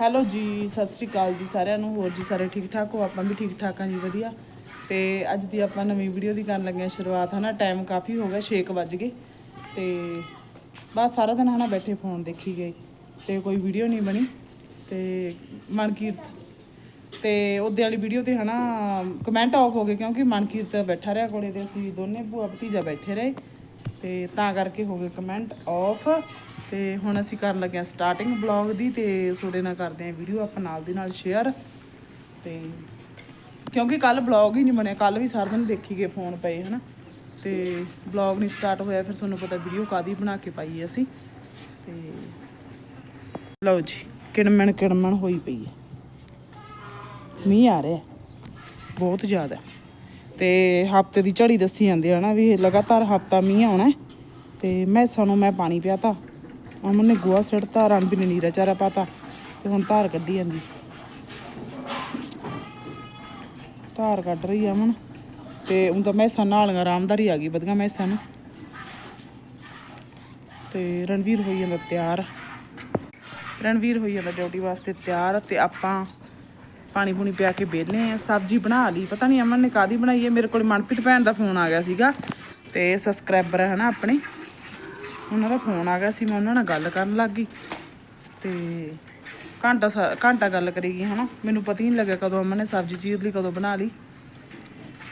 Hello ਜੀ, ਸਤਿ ਸ੍ਰੀ ਅਕਾਲ ਜੀ ਸਾਰਿਆਂ ਨੂੰ। ਹੋਰ ਜੀ ਸਾਰੇ ਠੀਕ ਠਾਕ ਹੋ? ਆਪਾਂ ਵੀ ਠੀਕ ਠਾਕ ਹਾਂ ਜੀ, ਵਧੀਆ। ਤੇ ਅੱਜ ਦੀ ਆਪਾਂ ਨਵੀਂ ਵੀਡੀਓ ਦੀ ਕਰਨ ਲੱਗੇ ਹਾਂ ਸ਼ੁਰੂਆਤ, ਹਨਾ? ਟਾਈਮ ਕਾਫੀ ਹੋ ਗਿਆ 6 ਵੱਜ ਗਏ। ਤੇ ਬਸ ਸਾਰਾ ਦਿਨ, ਹਨਾ, ਬੈਠੇ ਫੋਨ ਦੇਖੀ ਗਏ। ਤੇ ਕੋਈ ਵੀਡੀਓ ਨਹੀਂ ਬਣੀ। ਤੇ ਮਨਕੀਰਤ ਤੇ ਉਹਦੇ ਵਾਲੀ ਵੀਡੀਓ ਤੇ, ਹਨਾ ਕਮੈਂਟ ਆਫ ਹੋ ਗਏ, ਕਿਉਂਕਿ ਮਨਕੀਰਤ ਬੈਠਾ ਰਿਹਾ ਕੋਲੇ ਤੇ ਅਸੀਂ ਦੋਨੇ ਭੂਆ ਭਤੀਜਾ ਬੈਠੇ ਰਹੇ। ਤੇ ਤਾਂ ਕਰਕੇ ਹੋ ਗਏ ਕਮੈਂਟ ਆਫ ਤੇ ਹੁਣ ਅਸੀਂ ਕਰਨ ਲੱਗੇ ਹਾਂ ਸਟਾਰਟਿੰਗ ਬਲੌਗ ਦੀ ਤੇ ਤੁਹਾਡੇ ਨਾਲ ਕਰਦੇ ਹਾਂ ਵੀਡੀਓ ਆਪਾਂ ਨਾਲ ਦੀ ਨਾਲ ਸ਼ੇਅਰ ਤੇ ਕਿਉਂਕਿ ਕੱਲ ਬਲੌਗ ਹੀ ਨਹੀਂ ਬਣਿਆ, ਕੱਲ ਵੀ ਸਾਰਾ ਦਿਨ ਦੇਖੀ ਗਏ ਫੋਨ ਪਏ, ਹਨਾ? ਤੇ ਬਲੌਗ ਨਹੀਂ ਸਟਾਰਟ ਹੋਇਆ, ਫਿਰ ਤੁਹਾਨੂੰ ਪਤਾ ਵੀਡੀਓ ਕਾਦੀ ਬਣਾ ਕੇ ਪਾਈ ਅਸੀਂ। ਤੇ ਲਓ ਜੀ, ਕਿਣਮਣ ਕਿਣਮਣ ਹੋਈ ਪਈ ਹੈ। ਮੀਂਹ ਆ ਰਿਹਾ, ਬਹੁਤ ਜ਼ਿਆਦਾ। ਤੇ ਹਫ਼ਤੇ ਦੀ ਝੜੀ ਦੱਸੀ ਜਾਂਦੀ ਹੈ ਨਾ ਵੀ ਲਗਾਤਾਰ ਹਫਤਾ ਮੀਂਹ ਆਉਣਾ ਹੈ। ਤੇ ਮੈਂ ਸਾਨੂੰ ਮੈਂ ਪਾਣੀ ਪਿਆਤਾ ਅਮਨ ਨੇ ਗੋਆ ਸਿੱਟਤਾ ਰਣਬੀਰ ਨੇ ਨੀਰਾ ਚਾਰਾ ਪਾਤਾ ਤੇ ਹੁਣ ਧਾਰ ਕੱਢੀ ਜਾਂਦੀ। ਧਾਰ ਕੱਢ ਰਹੀ ਆ ਅਮਨ ਤੇ ਉਹ ਤਾਂ ਮੈਸਾਂ ਨਾਲੀਆਂ ਆਰਾਮਦਾਰੀ ਆ ਗਈ ਵਧੀਆ ਮੈਸਾਂ ਨੂੰ। ਤੇ ਰਣਵੀਰ ਹੋਈ ਜਾਂਦਾ ਤਿਆਰ। ਰਣਵੀਰ ਹੋਈ ਜਾਂਦਾ ਡਿਊਟੀ ਵਾਸਤੇ ਤਿਆਰ ਤੇ ਆਪਾਂ ਪਾਣੀ ਪੂਣੀ ਪਿਆ ਕੇ ਵਿਹਲੇ ਆ, ਸਬਜ਼ੀ ਬਣਾ ਲਈ। ਪਤਾ ਨਹੀਂ ਅਮਨ ਨੇ ਕਾਦੀ ਬਣਾਈ ਹੈ ਮੇਰੇ ਕੋਲ ਮਨਪ੍ਰੀਤ ਭੈਣ ਦਾ ਫੋਨ ਆ ਗਿਆ ਸੀਗਾ ਤੇ ਸਬਸਕ੍ਰਾਈਬਰ ਹੈ ਨਾ ਆਪਣੇ। ਉਹਨਾਂ ਦਾ ਫੋਨ ਆ ਗਿਆ ਸੀ, ਮੈਂ ਉਹਨਾਂ ਨਾਲ ਗੱਲ ਕਰਨ ਲੱਗ ਗਈ। ਤੇ ਘੰਟਾ ਸਾ- ਘੰਟਾ ਗੱਲ ਕਰੀ ਕਰੇਗੀ ਹਨਾ। ਮੈਨੂੰ ਪਤਾ ਹੀ ਨਹੀਂ ਲੱਗਿਆ ਕਦੋਂ ਅਮਨ ਨੇ ਸਬਜ਼ੀ ਚੀਰ ਲਈ, ਕਦੋਂ ਬਣਾ ਲਈ।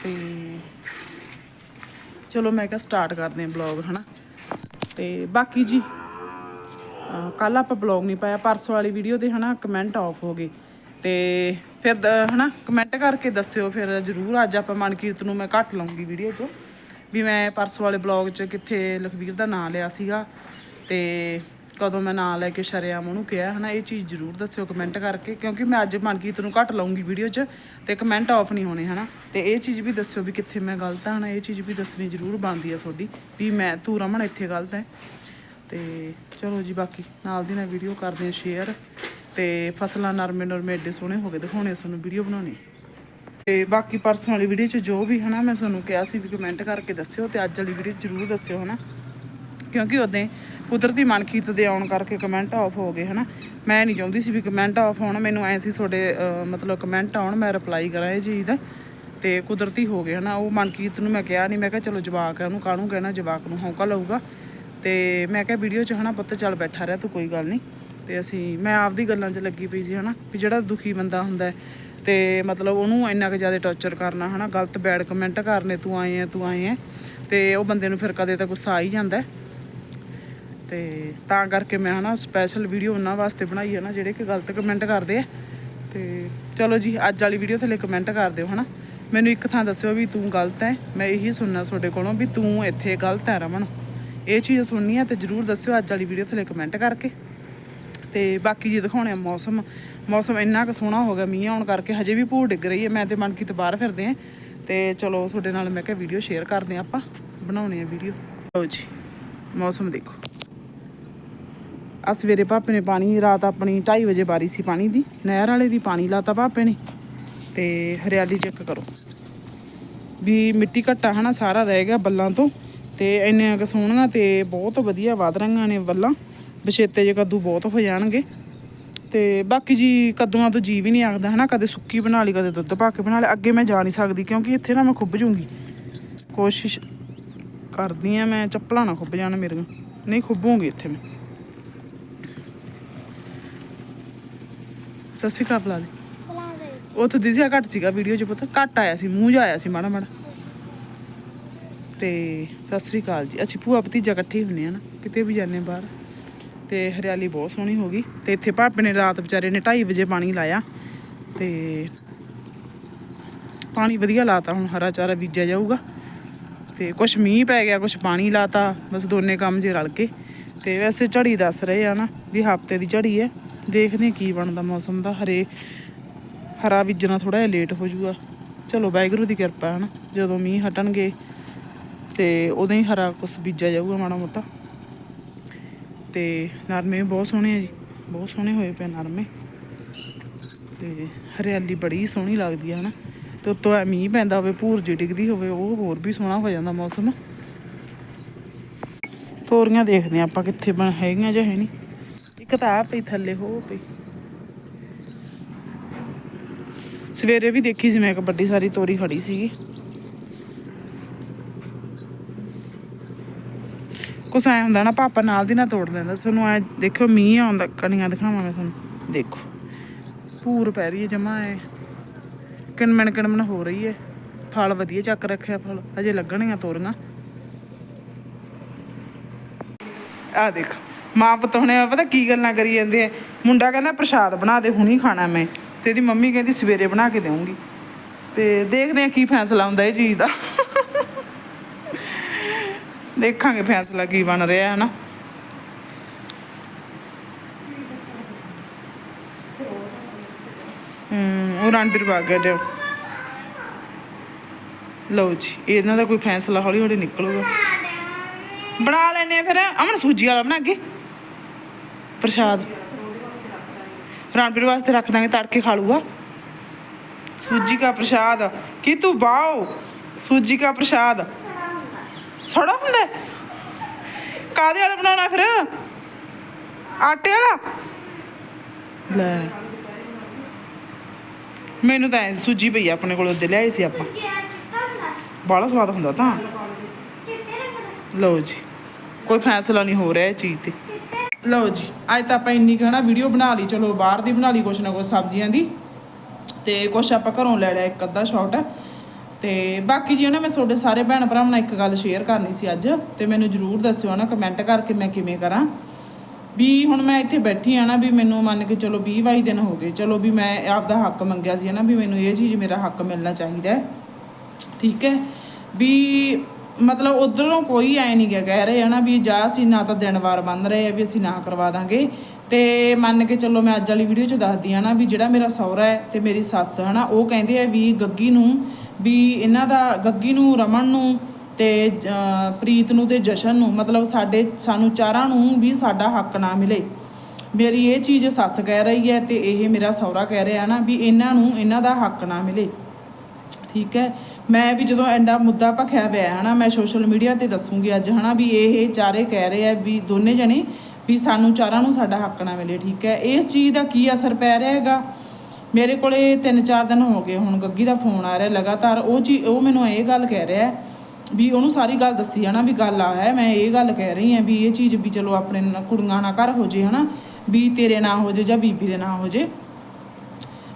ਤੇ ਚਲੋ ਮੈਂ ਕਿਹਾ ਸਟਾਰਟ ਕਰਦੇ ਹਾਂ ਬਲੌਗ ਹਨਾ। ਤੇ ਬਾਕੀ ਜੀ ਕੱਲ ਆਪਾਂ ਬਲੌਗ ਨਹੀਂ ਪਾਇਆ, ਪਰਸੋਂ ਵਾਲੀ ਵੀਡੀਓ ਦੇ ਹਨਾ ਕਮੈਂਟ ਆਫ ਹੋ ਗਏ। ਤੇ ਫਿਰ ਦ- ਹਨਾ ਕਮੈਂਟ ਕਰਕੇ ਦੱਸਿਓ, ਫਿਰ ਜਰੂਰ ਅੱਜ ਆਪਾਂ ਮਨਕੀਰਤ ਨੂੰ ਮੈਂ ਘੱਟ ਲਾਉਂਗੀ ਵੀਡੀਓ 'ਚ। ਵੀ ਮੈਂ ਪਰਸੋਂ ਵਾਲੇ ਬਲੌਗ 'ਚ ਕਿੱਥੇ ਲਖਵੀਰ ਦਾ ਨਾਂ ਲਿਆ ਸੀਗਾ ਤੇ ਕਦੋਂ ਮੈਂ ਨਾਂ ਲੈ ਕੇ ਸ਼ਰਿਆਮ ਉਹਨੂੰ ਕਿਹਾ, ਹਨਾ, ਇਹ ਚੀਜ਼ ਜਰੂਰ ਦੱਸਿਓ ਕਮੈਂਟ ਕਰਕੇ, ਕਿਉਂਕਿ ਮੈਂ ਅੱਜ ਮਨਕੀਰਤ ਨੂੰ ਘੱਟ ਲਾਉਂਗੀ ਵੀਡੀਓ 'ਚ ਤੇ ਕਮੈਂਟ ਆਫ ਨਹੀਂ ਹੋਣੇ, ਹਨਾ। ਤੇ ਇਹ ਚੀਜ਼ ਵੀ ਦੱਸਿਓ ਵੀ ਕਿੱਥੇ ਮੈਂ ਗਲਤ ਹਾਂ ਹਨਾ, ਇਹ ਚੀਜ਼ ਵੀ ਦੱਸਣੀ ਜਰੂਰ ਬਣਦੀ ਆ ਤੁਹਾਡੀ ਵੀ ਮੈਂ, ਤੂੰ ਰਮਣ ਇੱਥੇ ਗਲਤ ਹੈ ਤੇ ਚਲੋ ਜੀ, ਬਾਕੀ ਨਾਲ ਦੀ ਨਾਲ ਵੀਡੀਓ ਕਰਦੇ ਆ ਸ਼ੇਅਰ ਤੇ ਫਸਲਾਂ ਨਰਮੇ ਨਰਮੇ ਏਡੇ ਸੋਹਣੇ ਹੋ ਗਏ ਦਿਖਾਉਣੇ ਤੁਹਾਨੂੰ ਵੀਡੀਓ ਬਣਾਉਣੀ। ਤੇ ਬਾਕੀ ਪਰਸੋਂ ਵਾਲੀ ਵੀਡੀਓ 'ਚ ਜੋ ਵੀ ਹਨਾ ਮੈਂ ਤੁਹਾਨੂੰ ਕਿਹਾ ਸੀ ਵੀ ਕਮੈਂਟ ਕਰਕੇ ਦੱਸਿਓ ਤੇ ਅੱਜ ਵਾਲੀ ਵੀਡੀਓ ਜ਼ਰੂਰ ਦੱਸਿਓ ਹਨਾ। ਕਿਉਂਕਿ ਉਦੋਂ ਕੁਦਰਤੀ ਮਨਕੀਰਤ ਦੇ ਆਉਣ ਕਰਕੇ ਕਮੈਂਟ ਆਫ ਹੋ ਗਏ ਹਨਾ। ਮੈਂ ਨਹੀਂ ਚਾਹੁੰਦੀ ਸੀ ਵੀ ਕਮੈਂਟ ਆਫ ਹੋਣ ਮੈਨੂੰ ਐ ਸੀ ਤੁਹਾਡੇ ਮਤਲਬ ਕਮੈਂਟ ਆਉਣ ਮੈਂ ਰਿਪਲਾਈ ਕਰਾਂ ਇਹ ਚੀਜ਼ ਦਾ। ਤੇ ਕੁਦਰਤੀ ਹੋ ਗਏ ਹਨਾ ਉਹ ਮਨਕੀਰਤ ਨੂੰ ਮੈਂ ਕਿਹਾ ਨਹੀਂ ਮੈਂ ਕਿਹਾ ਚਲੋ ਜਵਾਕ ਹੈ ਉਹਨੂੰ ਕਾਹਨੂੰ ਕਹਿਣਾ ਜਵਾਕ ਨੂੰ ਹੌਂਕਾ ਲਊਗਾ। ਤੇ ਮੈਂ ਕਿਹਾ ਵੀਡੀਓ 'ਚ ਹਨਾ ਪੁੱਤ ਚੱਲ ਬੈਠਾ ਰਿਹਾ ਤੂੰ ਕੋਈ ਗੱਲ ਨਹੀਂ। ਤੇ ਅਸੀਂ ਮੈਂ ਆਪਦੀ ਗੱਲਾਂ 'ਚ ਲੱਗੀ ਪਈ ਸੀ ਹਨਾ ਵੀ ਜਿਹੜਾ ਦੁਖੀ ਬੰਦਾ ਹੁੰਦਾ ਹੈ, ਤੇ ਮਤਲਬ ਉਹਨੂੰ ਇੰਨਾ ਕੁ ਜ਼ਿਆਦਾ ਟੌਰਚਰ ਕਰਨਾ, ਹਨਾ, ਗਲਤ ਬੈਡ ਕਮੈਂਟ ਕਰਨੇ, ਤੂੰ ਆਏ ਆ ਤੂੰ ਆਏ ਆ ਤੇ ਉਹ ਬੰਦੇ ਨੂੰ ਫਿਰ ਕਦੇ ਤਾਂ ਗੁੱਸਾ ਆ ਹੀ ਜਾਂਦਾ ਹੈ। ਤੇ ਤਾਂ ਕਰਕੇ ਮੈਂ, ਹਨਾ ਸਪੈਸ਼ਲ ਵੀਡੀਓ ਉਹਨਾਂ ਵਾਸਤੇ ਬਣਾਈ ਹੈ ਨਾ, ਜਿਹੜੇ ਕਿ ਗਲਤ ਕਮੈਂਟ ਕਰਦੇ ਆ। ਤੇ ਚਲੋ ਜੀ, ਅੱਜ ਵਾਲੀ ਵੀਡੀਓ ਥੱਲੇ ਕਮੈਂਟ ਕਰ ਦਿਓ, ਹਨਾ। ਮੈਨੂੰ ਇੱਕ ਥਾਂ ਦੱਸਿਓ ਵੀ ਤੂੰ ਗਲਤ ਹੈ। ਮੈਂ ਇਹੀ ਸੁਣਨਾ ਤੁਹਾਡੇ ਕੋਲੋਂ ਵੀ ਤੂੰ ਇੱਥੇ ਗਲਤ ਹੈ ਰਮਨ। ਇਹ ਚੀਜ਼ ਸੁਣਨੀ ਹੈ ਤੇ ਜਰੂਰ ਦੱਸਿਓ ਅੱਜ ਵਾਲੀ ਵੀਡੀਓ ਥੱਲੇ ਕਮੈਂਟ ਕਰਕੇ। ਤੇ ਬਾਕੀ ਜੀ ਦਿਖਾਉਣੇ ਆ ਮੌਸਮ ਮੌਸਮ ਇੰਨਾ ਕੁ ਸੋਹਣਾ ਹੋ ਗਿਆ, ਮੀਂਹ ਆਉਣ ਕਰਕੇ ਹਜੇ ਵੀ ਭੂਰ ਡਿੱਗ ਰਹੀ ਹੈ। ਮੈਂ ਤੇ ਮਨਕੀਤ ਬਾਹਰ ਫਿਰਦੇ ਆ ਤੇ ਚਲੋ ਤੁਹਾਡੇ ਨਾਲ ਮੈਂ ਕਿਹਾ ਵੀਡੀਓ ਸ਼ੇਅਰ ਕਰਦੇ ਆ ਆਪਾਂ, ਬਣਾਉਣੇ ਆ ਵੀਡੀਓ ਲਓ ਜੀ, ਮੌਸਮ ਦੇਖੋ। ਆ ਸਵੇਰੇ ਭਾਪੇ ਨੇ ਪਾਣੀ, ਰਾਤ ਆਪਣੀ 2:30 ਵਜੇ ਬਾਰੀ ਸੀ ਪਾਣੀ ਦੀ, ਨਹਿਰ ਵਾਲੇ ਦੀ ਪਾਣੀ ਲਾਤਾ ਭਾਪੇ ਨੇ, ਤੇ ਹਰਿਆਲੀ ਚੈੱਕ ਕਰੋ। ਵੀ ਮਿੱਟੀ ਘੱਟਾ ਹਨਾ, ਸਾਰਾ ਰਹਿ ਗਿਆ ਬੱਲਾਂ ਤੋਂ, ਤੇ ਇੰਨੀਆਂ ਕੁ ਸੋਹਣੀਆਂ ਤੇ ਬਹੁਤ ਵਧੀਆ ਵਧ ਰਹੀਆਂ ਨੇ ਬੱਲਾਂ। ਬਛੇਤੇ ਜੇ ਕੱਦੂ ਬਹੁਤ ਹੋ ਜਾਣਗੇ। ਤੇ ਬਾਕੀ ਜੀ ਕੱਦੂਆਂ ਤੋਂ ਜੀ ਵੀ ਨਹੀਂ ਆਖਦਾ ਹਨਾ, ਕਦੇ ਸੁੱਕੀ ਬਣਾ ਲਈ, ਕਦੇ ਦੁੱਧ ਪਾ ਕੇ ਬਣਾ ਲਿਆ। ਅੱਗੇ ਮੈਂ ਜਾ ਨਹੀਂ ਸਕਦੀ ਕਿਉਂਕਿ ਇੱਥੇ ਨਾ ਮੈਂ ਖੁੱਭ ਜੂੰਗੀ। ਕੋਸ਼ਿਸ਼ ਕਰਦੀ ਆ ਮੈਂ, ਚੱਪਲਾਂ ਨਾ ਖੁੱਭ ਜਾਣ ਮੇਰੀਆਂ। ਨਹੀਂ ਖੁੱਭੂੰਗੀ ਇੱਥੇ ਮੈਂ। ਸਤਿ ਸ਼੍ਰੀ ਅਕਾਲ ਬੁਲਾ ਦੇ ਉੱਥੇ ਤਾਂ ਦਿਸਿਆ ਘੱਟ ਸੀਗਾ ਵੀਡੀਓ 'ਚ ਪਤਾ, ਘੱਟ ਆਇਆ ਸੀ, ਮੂੰਹ 'ਚ ਆਇਆ ਸੀ ਮਾੜਾ ਮਾੜਾ। ਤੇ ਸਤਿ ਸ੍ਰੀ ਅਕਾਲ ਜੀ। ਅਸੀਂ ਭੂਆ ਭਤੀਜਾ ਇਕੱਠੇ ਹੀ ਹੁੰਨੇ ਆ ਨਾ, ਕਿਤੇ ਵੀ ਜਾਂਦੇ ਹਾਂ ਬਾਹਰ। ਤੇ ਹਰਿਆਲੀ ਬਹੁਤ ਸੋਹਣੀ ਹੋ ਗਈ ਤੇ ਇੱਥੇ ਭਾਪੇ ਨੇ ਰਾਤ ਵਿਚਾਰੇ ਨੇ 2:30 ਵਜੇ ਪਾਣੀ ਲਾਇਆ ਤੇ ਪਾਣੀ ਵਧੀਆ ਲਾਤਾ, ਹੁਣ ਹਰਾ ਚਾਰਾ ਬੀਜਿਆ ਜਾਊਗਾ। ਤੇ ਕੁਛ ਮੀਂਹ ਪੈ ਗਿਆ, ਕੁਛ ਪਾਣੀ ਲਾਤਾ, ਬਸ ਦੋਨੇ ਕੰਮ ਜੇ ਰਲ ਕੇ। ਤੇ ਵੈਸੇ ਝੜੀ ਦੱਸ ਰਹੇ ਆ ਨਾ ਵੀ ਹਫ਼ਤੇ ਦੀ ਝੜੀ ਹੈ। ਦੇਖਦੇ ਕੀ ਬਣਦਾ ਮੌਸਮ ਦਾ, ਹਰੇ ਹਰਾ ਬੀਜਣਾ ਥੋੜਾ ਜਿਹਾ ਲੇਟ ਹੋ ਜਾਊਗਾ। ਚਲੋ, ਵਾਹਿਗੁਰੂ ਦੀ ਕਿਰਪਾ ਹੈ ਨਾ, ਜਦੋਂ ਮੀਂਹ ਹਟਣਗੇ ਤੇ ਉਦੋਂ ਹੀ ਹਰਾ ਕੁਛ ਬੀਜਿਆ ਜਾਊਗਾ ਮਾੜਾ ਮੋਟਾ। ਤੇ ਨਰਮੇ ਵੀ ਬਹੁਤ ਸੋਹਣੇ ਆ ਜੀ। ਬਹੁਤ ਸੋਹਣੇ ਹੋਏ ਪਏ ਨਰਮੇ। ਤੇ ਹਰਿਆਲੀ ਬੜੀ ਸੋਹਣੀ ਲੱਗਦੀ ਹੈ ਨਾ ਤੇ ਉੱਤੋਂ ਐ ਮੀਂਹ ਪੈਂਦਾ ਹੋਵੇ, ਭੂਰ ਡਿੱਗਦੀ ਹੋਵੇ, ਉਹ ਹੋਰ ਵੀ ਸੋਹਣਾ ਹੋ ਜਾਂਦਾ ਮੌਸਮ। ਤੋਰੀਆਂ ਦੇਖਦੇ ਹਾਂ ਆਪਾਂ ਕਿੱਥੇ ਬਣ, ਹੈਗੀਆਂ ਜਾਂ ਹੈ ਨਹੀਂ। ਇੱਕ ਤਾਂ ਆ ਪਈ ਥੱਲੇ ਹੋ ਪਈ। ਸਵੇਰੇ ਵੀ ਦੇਖੀ ਸੀ ਮੈਂ ਇੱਕ ਵੱਡੀ ਸਾਰੀ ਤੋਰੀ ਖੜੀ ਸੀਗੀ। ਕੁਛ ਐ ਹੁੰਦਾ ਨਾ, ਪਾਪਾ ਨਾਲ ਦੀ ਨਾ ਤੋੜ ਲੈਂਦਾ। ਤੁਹਾਨੂੰ ਐ ਦੇਖੋ ਮੀਂਹ ਆਉਂਦਾ ਕਣੀਆਂ ਦਿਖਾਵਾਂ ਮੈਂ ਤੁਹਾਨੂੰ। ਦੇਖੋ ਪੂਰ ਪੈ ਰਹੀ ਹੈ ਜਮਾ ਐ। ਕਿਣਮਣ ਕਿਣਮਣ ਹੋ ਰਹੀ ਹੈ। ਫਲ ਵਧੀਆ ਚੱਕ ਰੱਖਿਆ ਫਲ ਅਜੇ ਲੱਗਣੀਆਂ ਤੋਰੀਆਂ। ਆ ਦੇਖ, ਮਾਂ ਪੁੱਤ ਹੁਣੇ ਪਤਾ ਕੀ ਗੱਲਾਂ ਕਰੀ ਜਾਂਦੇ ਆ ਮੁੰਡਾ ਕਹਿੰਦਾ, ਪ੍ਰਸ਼ਾਦ ਬਣਾ ਦੇ, ਹੁਣੀ ਖਾਣਾ ਮੈਂ। ਤੇ ਇਹਦੀ ਮੰਮੀ ਕਹਿੰਦੀ, ਸਵੇਰੇ ਬਣਾ ਕੇ ਦੇਵਾਂਗੀ ਤੇ ਦੇਖਦੇ ਆ ਕੀ ਫੈਸਲਾ ਹੁੰਦਾ ਇਹ ਚੀਜ਼ ਦਾ। ਦੇਖਾਂਗੇ, ਫੈਸਲਾ ਕੀ ਬਣ ਰਿਹਾ ਹੈ ਨਾ ਹੂੰ, ਉਹ ਰਣਬੀਰ ਬਾਗਾ ਦੇ। ਲਓ ਜੀ, ਇਹਨਾਂ ਦਾ ਕੋਈ ਫੈਸਲਾ ਹੌਲੀ ਹੌਲੀ ਨਿਕਲੂਗਾ। ਬਣਾ ਲੈਣੇ ਫਿਰ, ਅਮਨ ਸੂਜੀ ਵਾਲਾ ਬਣਾ ਕੇ। ਪ੍ਰਸ਼ਾਦ। ਰਣਬੀਰ ਵਾਸਤੇ ਰੱਖ ਦਾਂਗੇ, ਤੜਕੇ ਖਾ ਲੂਗਾ ਸੂਜੀ ਦਾ ਪ੍ਰਸ਼ਾਦ, ਕੀ ਤੂੰ ਬਾਓ ਸੂਜੀ ਦਾ ਪ੍ਰਸ਼ਾਦ। ਸੜਾ ਹੁੰਦਾ ਹੈ? ਕਾਹਦੇ ਵਾਲਾ ਬਣਾਉਣਾ ਫਿਰ? ਆਟੇ ਵਾਲਾ? ਲੈ। ਮੈਨੂੰ ਤਾਂ ਸੂਜੀ ਪਈ ਆਪਣੇ ਕੋਲ ਉਹਦੇ ਲਿਆਈ ਸੀ ਆਪਾਂ। ਬੜਾ ਸਵਾਦ ਹੁੰਦਾ ਤਾਂ। ਲਓ ਜੀ। ਕੋਈ ਫੈਸਲਾ ਨਹੀਂ ਹੋ ਰਿਹਾ ਇਹ ਚੀਜ਼ ਤੇ। ਲਓ ਜੀ ਅੱਜ ਤਾਂ ਆਪਾਂ ਇੰਨੀ ਕਹਿਣਾ ਵੀਡੀਓ ਬਣਾ ਲਈ। ਚਲੋ ਬਾਹਰ ਦੀ ਬਣਾ ਲਈ ਕੁਛ ਨਾ ਕੁਛ ਸਬਜ਼ੀਆਂ ਦੀ। ਤੇ ਕੁਛ ਆਪਾਂ ਘਰੋਂ ਲੈ ਲਿਆ ਇੱਕ ਅੱਧਾ ਸ਼ਾਟ ਤੇ ਬਾਕੀ ਜੀ ਨਾ ਮੈਂ ਤੁਹਾਡੇ ਸਾਰੇ ਭੈਣ ਭਰਾਵਾਂ ਨਾਲ ਇੱਕ ਗੱਲ ਸ਼ੇਅਰ ਕਰਨੀ ਸੀ ਅੱਜ, ਤੇ ਮੈਨੂੰ ਜਰੂਰ ਦੱਸਿਓ ਨਾ ਕਮੈਂਟ ਕਰਕੇ ਮੈਂ ਕਿਵੇਂ ਕਰਾਂ। ਵੀ ਹੁਣ ਮੈਂ ਇੱਥੇ ਬੈਠੀ ਆ ਨਾ, ਵੀ ਮੈਨੂੰ ਮੰਨ ਕੇ ਚਲੋ 20 22 ਦਿਨ ਹੋ ਗਏ, ਚਲੋ ਵੀ ਮੈਂ ਆਪਦਾ ਹੱਕ ਮੰਗਿਆ ਸੀ ਨਾ ਵੀ ਮੈਨੂੰ ਇਹ ਚੀਜ਼, ਮੇਰਾ ਹੱਕ ਮਿਲਣਾ ਚਾਹੀਦਾ ਹੈ। ਠੀਕ ਹੈ? ਵੀ ਮਤਲਬ ਉਧਰੋਂ ਕੋਈ ਐ ਨਹੀਂ ਗਿਆ ਕਹਿ ਰਹੇ ਹਨਾ, ਵੀ ਜਾ ਅਸੀਂ ਨਾ ਤਾਂ ਦਿਨ ਵਾਰ ਬੰਨ ਰਹੇ ਆ, ਵੀ ਅਸੀਂ ਨਾ ਕਰਵਾ ਦਾਂਗੇ। ਤੇ ਮੰਨ ਕੇ ਚੱਲੋ ਮੈਂ ਅੱਜ ਵਾਲੀ ਵੀਡੀਓ 'ਚ ਦੱਸਦੀ ਆ ਨਾ, ਵੀ ਜਿਹੜਾ ਮੇਰਾ ਸਹੁਰਾ ਹੈ ਤੇ ਮੇਰੀ ਸੱਸ ਹਨਾ, ਉਹ ਕਹਿੰਦੇ ਆ ਵੀ ਗੱਗੀ ਨੂੰ ਵੀ ਇਹਨਾਂ ਦਾ ਗੱਗੀ ਨੂੰ, ਰਮਨ ਨੂੰ ਤੇ ਪ੍ਰੀਤ ਨੂੰ ਤੇ ਜਸ਼ਨ ਨੂੰ, ਮਤਲਬ ਸਾਡੇ, ਸਾਨੂੰ ਚਾਰਾਂ ਨੂੰ ਵੀ ਸਾਡਾ ਹੱਕ ਨਾ ਮਿਲੇ। ਮੇਰੀ ਇਹ ਚੀਜ਼ ਸੱਸ ਕਹਿ ਰਹੀ ਹੈ ਤੇ ਇਹ ਮੇਰਾ ਸਹੁਰਾ ਕਹਿ ਰਿਹਾ ਨਾ ਵੀ ਇਹਨਾਂ ਨੂੰ ਇਹਨਾਂ ਦਾ ਹੱਕ ਨਾ ਮਿਲੇ। ਠੀਕ ਹੈ? ਮੈਂ ਵੀ ਜਦੋਂ ਐਂਡਾ ਮੁੱਦਾ ਭਖਿਆ ਪਿਆ ਹੈ ਨਾ, ਮੈਂ ਸੋਸ਼ਲ ਮੀਡੀਆ ਤੇ ਦੱਸੂਗੀ ਅੱਜ, ਹਨਾ, ਵੀ ਇਹ ਚਾਰੇ ਕਹਿ ਰਹੇ ਆ ਵੀ ਦੋਨੇ ਜਣੇ ਵੀ ਸਾਨੂੰ ਚਾਰਾਂ ਨੂੰ ਸਾਡਾ ਹੱਕ ਨਾ ਮਿਲੇ, ਠੀਕ ਹੈ? ਇਸ ਚੀਜ਼ ਦਾ ਕੀ ਅਸਰ ਪੈ ਰਿਹਾ ਹੈਗਾ? ਮੇਰੇ ਕੋਲੇ 3-4 ਦਿਨ ਹੋ ਗਏ, ਹੁਣ ਗੱਗੀ ਦਾ ਫੋਨ ਆ ਰਿਹਾ ਲਗਾਤਾਰ, ਉਹ ਚੀ ਉਹ ਮੈਨੂੰ ਇਹ ਗੱਲ ਕਹਿ ਰਿਹਾ ਵੀ ਉਹਨੂੰ ਸਾਰੀ ਗੱਲ ਦੱਸੀ ਹੈ ਨਾ, ਵੀ ਗੱਲ ਆ ਹੈ, ਮੈਂ ਇਹ ਗੱਲ ਕਹਿ ਰਹੀ ਹਾਂ ਵੀ ਇਹ ਚੀਜ਼ ਵੀ ਚਲੋ ਆਪਣੇ ਕੁੜੀਆਂ ਨਾਲ ਘਰ ਹੋ ਜੇ, ਹਨਾ, ਵੀ ਤੇਰੇ ਨਾਲ ਹੋ ਜੇ ਜਾਂ ਬੀਬੀ ਦੇ ਨਾਲ ਹੋ ਜੇ,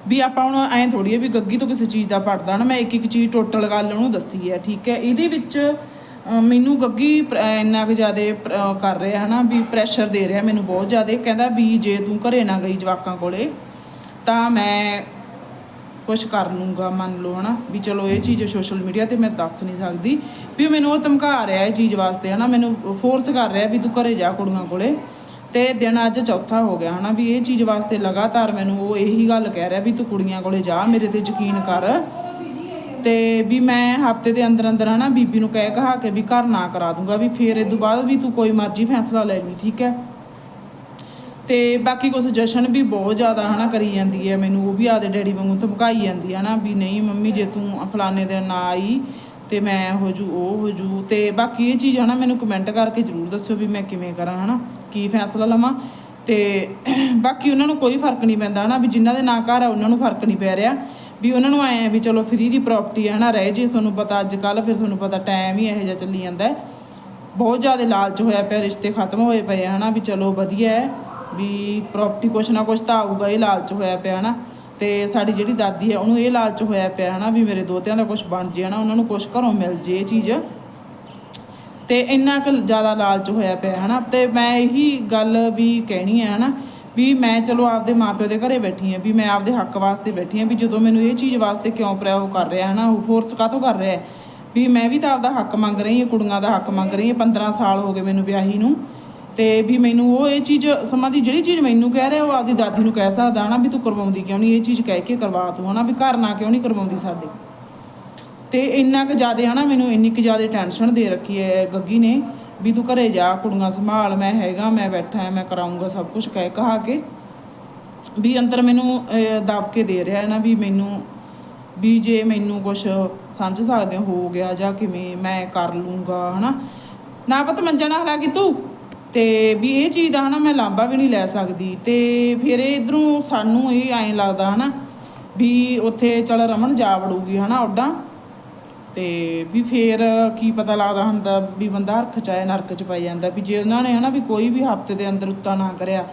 ਵੀ ਆਪਾਂ ਹੁਣ ਐਂ ਥੋੜੀ ਹੈ ਵੀ ਗੱਗੀ ਤੋਂ ਕਿਸੇ ਚੀਜ਼ ਦਾ ਪੜਦਾ ਨਾ, ਮੈਂ ਇੱਕ ਇੱਕ ਚੀਜ਼ ਟੋਟਲ ਗੱਲ ਉਹਨੂੰ ਦੱਸੀ ਹੈ, ਠੀਕ ਹੈ, ਇਹਦੇ ਵਿੱਚ ਮੈਨੂੰ ਗੱਗੀ ਇੰਨਾ ਕੁ ਜ਼ਿਆਦਾ ਕਰ ਰਿਹਾ ਹਨਾ ਵੀ ਪ੍ਰੈਸ਼ਰ ਦੇ ਰਿਹਾ ਮੈਨੂੰ ਬਹੁਤ ਜ਼ਿਆਦਾ, ਕਹਿੰਦਾ ਵੀ ਜੇ ਤੂੰ ਘਰੇ ਨਾ ਗਈ ਜਵਾਕਾਂ ਕੋਲੇ ਤਾਂ ਮੈਂ ਕੁਝ ਕਰ ਲੂੰਗਾ, ਮੰਨ ਲਓ, ਹਨਾ, ਵੀ ਚਲੋ ਇਹ ਚੀਜ਼ ਸੋਸ਼ਲ ਮੀਡੀਆ ਤੇ ਮੈਂ ਦੱਸ ਨਹੀਂ ਸਕਦੀ ਵੀ ਮੈਨੂੰ ਉਹ ਧਮਕਾ ਰਿਹਾ ਇਹ ਚੀਜ਼ ਵਾਸਤੇ, ਹਨਾ, ਮੈਨੂੰ ਫੋਰਸ ਕਰ ਰਿਹਾ ਵੀ ਤੂੰ ਘਰੇ ਜਾ ਕੁੜੀਆਂ ਕੋਲੇ। ਤੇ ਦਿਨ ਅੱਜ ਚੌਥਾ ਹੋ ਗਿਆ, ਹਨਾ, ਵੀ ਇਹ ਚੀਜ਼ ਵਾਸਤੇ ਲਗਾਤਾਰ ਮੈਨੂੰ ਉਹ ਇਹੀ ਗੱਲ ਕਹਿ ਰਿਹਾ ਵੀ ਤੂੰ ਕੁੜੀਆਂ ਕੋਲੇ ਜਾ, ਮੇਰੇ ਤੇ ਯਕੀਨ ਕਰ। ਤੇ ਵੀ ਮੈਂ ਹਫ਼ਤੇ ਦੇ ਅੰਦਰ ਅੰਦਰ, ਹਨਾ, ਬੀਬੀ ਨੂੰ ਕਹਿ ਕਹਾ ਕੇ ਵੀ ਘਰ ਨਾ ਕਰਾ ਦੂੰਗਾ, ਵੀ ਫੇਰ ਇਹ ਤੋਂ ਬਾਅਦ ਵੀ ਤੂੰ ਕੋਈ ਮਰਜ਼ੀ ਫੈਸਲਾ ਲੈ ਲਈ, ਠੀਕ ਹੈ? ਤੇ ਬਾਕੀ ਕੁਛ ਜਸ਼ਨ ਵੀ ਬਹੁਤ ਜ਼ਿਆਦਾ ਹਨਾ ਕਰੀ ਜਾਂਦੀ ਹੈ ਮੈਨੂੰ, ਉਹ ਵੀ ਆਦੇ ਡੈਡੀ ਵਾਂਗੂ ਧਮਕਾਈ ਜਾਂਦੀ ਹੈ ਨਾ ਵੀ ਨਹੀਂ ਮੰਮੀ ਜੇ ਤੂੰ ਫਲਾਣੇ ਦਿਨ ਨਾ ਆਈ ਤੇ ਮੈਂ ਹੋ ਜੂ, ਉਹ ਹੋ ਜੂ। ਤੇ ਬਾਕੀ ਇਹ ਚੀਜ਼ ਹਨਾ ਮੈਨੂੰ ਕਮੈਂਟ ਕਰਕੇ ਜਰੂਰ ਦੱਸਿਓ ਵੀ ਮੈਂ ਕਿਵੇਂ ਕਰਾਂ ਹਨਾ, ਕੀ ਫੈਸਲਾ ਲਵਾਂ। ਤੇ ਬਾਕੀ ਉਹਨਾਂ ਨੂੰ ਕੋਈ ਫ਼ਰਕ ਨਹੀਂ ਪੈਂਦਾ ਹਨਾ ਵੀ ਜਿਨ੍ਹਾਂ ਦੇ ਨਾਂ ਘਰ ਆ ਉਹਨਾਂ ਨੂੰ ਫ਼ਰਕ ਨਹੀਂ ਪੈ ਰਿਹਾ। ਵੀ ਉਹਨਾਂ ਨੂੰ ਆਏ ਆ ਵੀ ਚਲੋ ਫ੍ਰੀ ਦੀ ਪ੍ਰਾਪਰਟੀ ਹੈ ਨਾ ਰਹਿ ਜੇ ਤੁਹਾਨੂੰ ਪਤਾ ਅੱਜ ਕੱਲ ਫਿਰ ਤੁਹਾਨੂੰ ਪਤਾ ਟਾਈਮ ਹੀ ਇਹੋ ਜਿਹਾ ਚੱਲੀ ਜਾਂਦਾ ਬਹੁਤ ਜ਼ਿਆਦਾ ਲਾਲਚ ਹੋਇਆ ਪਿਆ, ਰਿਸ਼ਤੇ ਖਤਮ ਹੋਏ ਪਏ ਆ ਹਨਾ ਵੀ ਚਲੋ ਵਧੀਆ ਹੈ। ਵੀ ਪ੍ਰਾਪਰਟੀ ਕੁਛ ਨਾ ਕੁਛ ਤਾਂ ਆਊਗਾ, ਇਹ ਲਾਲਚ ਹੋਇਆ ਪਿਆ ਹਨਾ। ਤੇ ਸਾਡੀ ਜਿਹੜੀ ਦਾਦੀ ਹੈ, ਉਹਨੂੰ ਇਹ ਲਾਲਚ ਹੋਇਆ ਪਿਆ ਹਨਾ ਵੀ ਮੇਰੇ ਦੋਤਿਆਂ ਦਾ ਕੁਛ ਬਣ ਜੇ ਹਨਾ, ਉਹਨਾਂ ਨੂੰ ਕੁਛ ਘਰੋਂ ਮਿਲ ਜੇ ਇਹ ਚੀਜ਼। ਤੇ ਇੰਨਾ ਕੁ ਜ਼ਿਆਦਾ ਲਾਲਚ ਹੋਇਆ ਪਿਆ ਹਨਾ। ਤੇ ਮੈਂ ਇਹੀ ਗੱਲ ਵੀ ਕਹਿਣੀ ਹੈ ਹਨਾ ਵੀ ਮੈਂ ਚਲੋ ਆਪਦੇ ਮਾਪਿਓ ਦੇ ਘਰੇ ਬੈਠੀ ਆ ਵੀ ਮੈਂ ਆਪਦੇ ਹੱਕ ਵਾਸਤੇ ਬੈਠੀ ਹਾਂ, ਵੀ ਜਦੋਂ ਮੈਨੂੰ ਇਹ ਚੀਜ਼ ਵਾਸਤੇ ਕਿਉਂ ਪ੍ਰਯੋਗ ਕਰ ਰਿਹਾ ਹਨਾ, ਉਹ ਫੋਰਸ ਕਾਹਤੋਂ ਕਰ ਰਿਹਾ ਵੀ ਮੈਂ ਵੀ ਤਾਂ ਆਪਦਾ ਹੱਕ ਮੰਗ ਰਹੀ ਹਾਂ, ਕੁੜੀਆਂ ਦਾ ਹੱਕ ਮੰਗ ਰਹੀ ਹਾਂ 15 ਸਾਲ ਹੋ ਗਏ ਮੈਨੂੰ ਵਿਆਹੀ ਨੂੰ। ਤੇ ਵੀ ਮੈਨੂੰ ਉਹ ਇਹ ਚੀਜ਼ ਸਮਾਂ ਦੀ ਜਿਹੜੀ ਚੀਜ਼ ਮੈਨੂੰ ਕਹਿ ਰਿਹਾ, ਉਹ ਆਪਦੀ ਦਾਦੀ ਨੂੰ ਕਹਿ ਸਕਦਾ ਹਨਾ ਵੀ ਤੂੰ ਕਰਵਾਉਂਦੀ ਕਿਉਂ ਨਹੀਂ, ਇਹ ਚੀਜ਼ ਕਹਿ ਕੇ ਕਰਵਾ ਤੂੰ ਹਨਾ, ਵੀ ਘਰ ਨਾ ਕਿਉਂ ਨਹੀਂ ਕਰਵਾਉਂਦੀ ਸਾਡੇ। ਤੇ ਇੰਨਾ ਕੁ ਜ਼ਿਆਦਾ ਹਨਾ ਮੈਨੂੰ ਇੰਨੀ ਕੁ ਜ਼ਿਆਦਾ ਟੈਨਸ਼ਨ ਦੇ ਰੱਖੀ ਹੈ ਗੱਗੀ ਨੇ, ਵੀ ਤੂੰ ਘਰੇ ਜਾ, ਕੁੜੀਆਂ ਸੰਭਾਲ, ਮੈਂ ਹੈਗਾ, ਮੈਂ ਬੈਠਾ ਮੈਂ ਕਰਾਉਂਗਾ ਸਭ ਕੁਝ ਕਹਿ ਕਹਾ ਕੇ। ਵੀ ਅੰਦਰ ਮੈਨੂੰ ਦਬ ਕੇ ਦੇ ਰਿਹਾ ਹੈ ਨਾ ਵੀ ਮੈਨੂੰ, ਵੀ ਜੇ ਮੈਨੂੰ ਕੁਝ ਸਮਝ ਸਕਦੇ ਹੋ ਗਿਆ ਜਾਂ ਕਿਵੇਂ, ਮੈਂ ਕਰ ਲੂੰਗਾ ਹਨਾ। ਨਾ ਪਤ ਮੰਜਾ ਨਾ ਹਲਾ ਕਿ ਤੂੰ। ਤੇ ਵੀ ਇਹ ਚੀਜ਼ ਦਾ ਹਨਾ ਮੈਂ ਲਾਂਬਾ ਵੀ ਨਹੀਂ ਲੈ ਸਕਦੀ। ਤੇ ਫਿਰ ਇਧਰੋਂ ਸਾਨੂੰ ਇਹ ਐਂ ਲੱਗਦਾ ਹਨਾ ਵੀ ਉੱਥੇ ਚਲ ਰਮਨ ਜਾ ਵੜੂਗੀ ਹਨਾ ਉੱਦਾਂ ਤੇ ਵੀ ਫੇਰ ਕੀ ਪਤਾ ਲੱਗਦਾ ਹੁੰਦਾ ਵੀ ਬੰਦਾ ਹਰਖ ਚ ਆਏ, ਨਰਕ ਚ ਪੈ ਜਾਂਦਾ ਵੀ ਜੇ ਉਹਨਾਂ ਨੇ ਹਨਾ ਵੀ ਕੋਈ ਵੀ ਹਫ਼ਤੇ ਦੇ ਅੰਦਰ ਉੱਤਾ ਨਾ ਕਰਿਆ,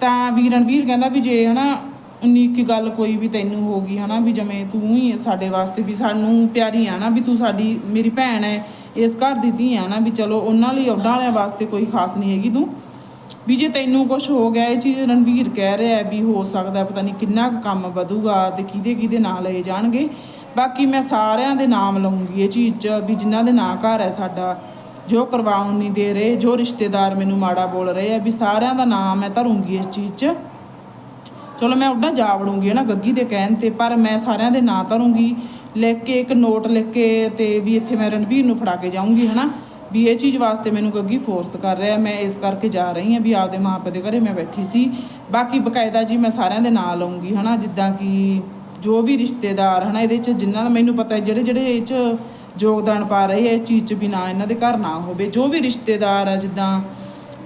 ਤਾਂ ਵੀ ਰਣਵੀਰ ਕਹਿੰਦਾ ਵੀ ਜੇ ਹਨਾ ਉਨੀ ਕੀ ਗੱਲ ਕੋਈ ਵੀ ਤੈਨੂੰ ਹੋ ਗਈ ਹਨਾ ਵੀ ਜਿਵੇਂ ਤੂੰ ਹੀ ਸਾਡੇ ਵਾਸਤੇ ਵੀ ਸਾਨੂੰ ਪਿਆਰੀ ਆ ਨਾ ਵੀ ਤੂੰ ਸਾਡੀ, ਮੇਰੀ ਭੈਣ ਹੈ ਇਸ ਘਰ ਦੀ ਧੀ ਆ ਨਾ ਵੀ ਚਲੋ ਉਹਨਾਂ ਲਈ ਉੱਦਾਂ ਵਾਲਿਆਂ ਵਾਸਤੇ ਕੋਈ ਖਾਸ ਨਹੀਂ ਹੈਗੀ ਤੂੰ। ਵੀ ਜੇ ਤੈਨੂੰ ਕੁਝ ਹੋ ਗਿਆ, ਇਹ ਚੀਜ਼ ਰਣਵੀਰ ਕਹਿ ਰਿਹਾ ਵੀ ਹੋ ਸਕਦਾ ਪਤਾ ਨਹੀਂ ਕਿੰਨਾ ਕੁ ਕੰਮ ਵਧੂਗਾ ਤੇ ਕਿਹਦੇ ਕਿਹਦੇ ਨਾਂ ਲਏ ਜਾਣਗੇ। ਬਾਕੀ ਮੈਂ ਸਾਰਿਆਂ ਦੇ ਨਾਮ ਲਵਾਂਗੀ ਇਹ ਚੀਜ਼ 'ਚ ਵੀ ਜਿਨ੍ਹਾਂ ਦੇ ਨਾਂ ਘਰ ਹੈ ਸਾਡਾ, ਜੋ ਕਰਵਾਉਣ ਨਹੀਂ ਦੇ ਰਹੇ, ਜੋ ਰਿਸ਼ਤੇਦਾਰ ਮੈਨੂੰ ਮਾੜਾ ਬੋਲ ਰਹੇ ਆ ਵੀ ਸਾਰਿਆਂ ਦਾ ਨਾਮ ਮੈਂ ਧਰੂੰਗੀ ਇਸ ਚੀਜ਼ 'ਚ। ਚਲੋ ਮੈਂ ਉੱਦਾਂ ਜਾ ਵੜੂੰਗੀ ਨਾ ਗੱਗੀ ਦੇ ਕਹਿਣ ਤੇ, ਪਰ ਮੈਂ ਸਾਰਿਆਂ ਦੇ ਨਾਂ ਧਰੂੰਗੀ। ਲਿਖ ਕੇ ਇੱਕ ਨੋਟ ਲਿਖ ਕੇ ਤੇ ਵੀ ਇੱਥੇ ਮੈਂ ਰਣਵੀਰ ਨੂੰ ਫੜਾ ਕੇ ਜਾਊਂਗੀ, ਹਨਾ? ਵੀ ਇਹ ਚੀਜ਼ ਵਾਸਤੇ ਮੈਨੂੰ ਗੱਗੀ ਫੋਰਸ ਕਰ ਰਿਹਾ, ਮੈਂ ਇਸ ਕਰਕੇ ਜਾ ਰਹੀ ਹਾਂ ਵੀ ਆਪਦੇ ਮਾਪੇ ਦੇ ਘਰੇ ਮੈਂ ਬੈਠੀ ਸੀ। ਬਾਕੀ ਬਕਾਇਦਾ ਜੀ ਮੈਂ ਸਾਰਿਆਂ ਦੇ ਨਾਂ ਲਵਾਂਗੀ ਹਨਾ? ਜਿੱਦਾਂ ਕਿ ਜੋ ਵੀ ਰਿਸ਼ਤੇਦਾਰ, ਹਨਾ? ਇਹਦੇ ਚ ਜਿਨ੍ਹਾਂ ਦਾ ਮੈਨੂੰ ਪਤਾ ਹੈ, ਜਿਹੜੇ ਜਿਹੜੇ ਇਹ ਚ ਯੋਗਦਾਨ ਪਾ ਰਹੇ ਆ ਇਹ ਚੀਜ਼ ਚ ਵੀ ਨਾ ਇਹਨਾਂ ਦੇ ਘਰ ਨਾ ਹੋਵੇ। ਜੋ ਵੀ ਰਿਸ਼ਤੇਦਾਰ ਆ, ਜਿੱਦਾਂ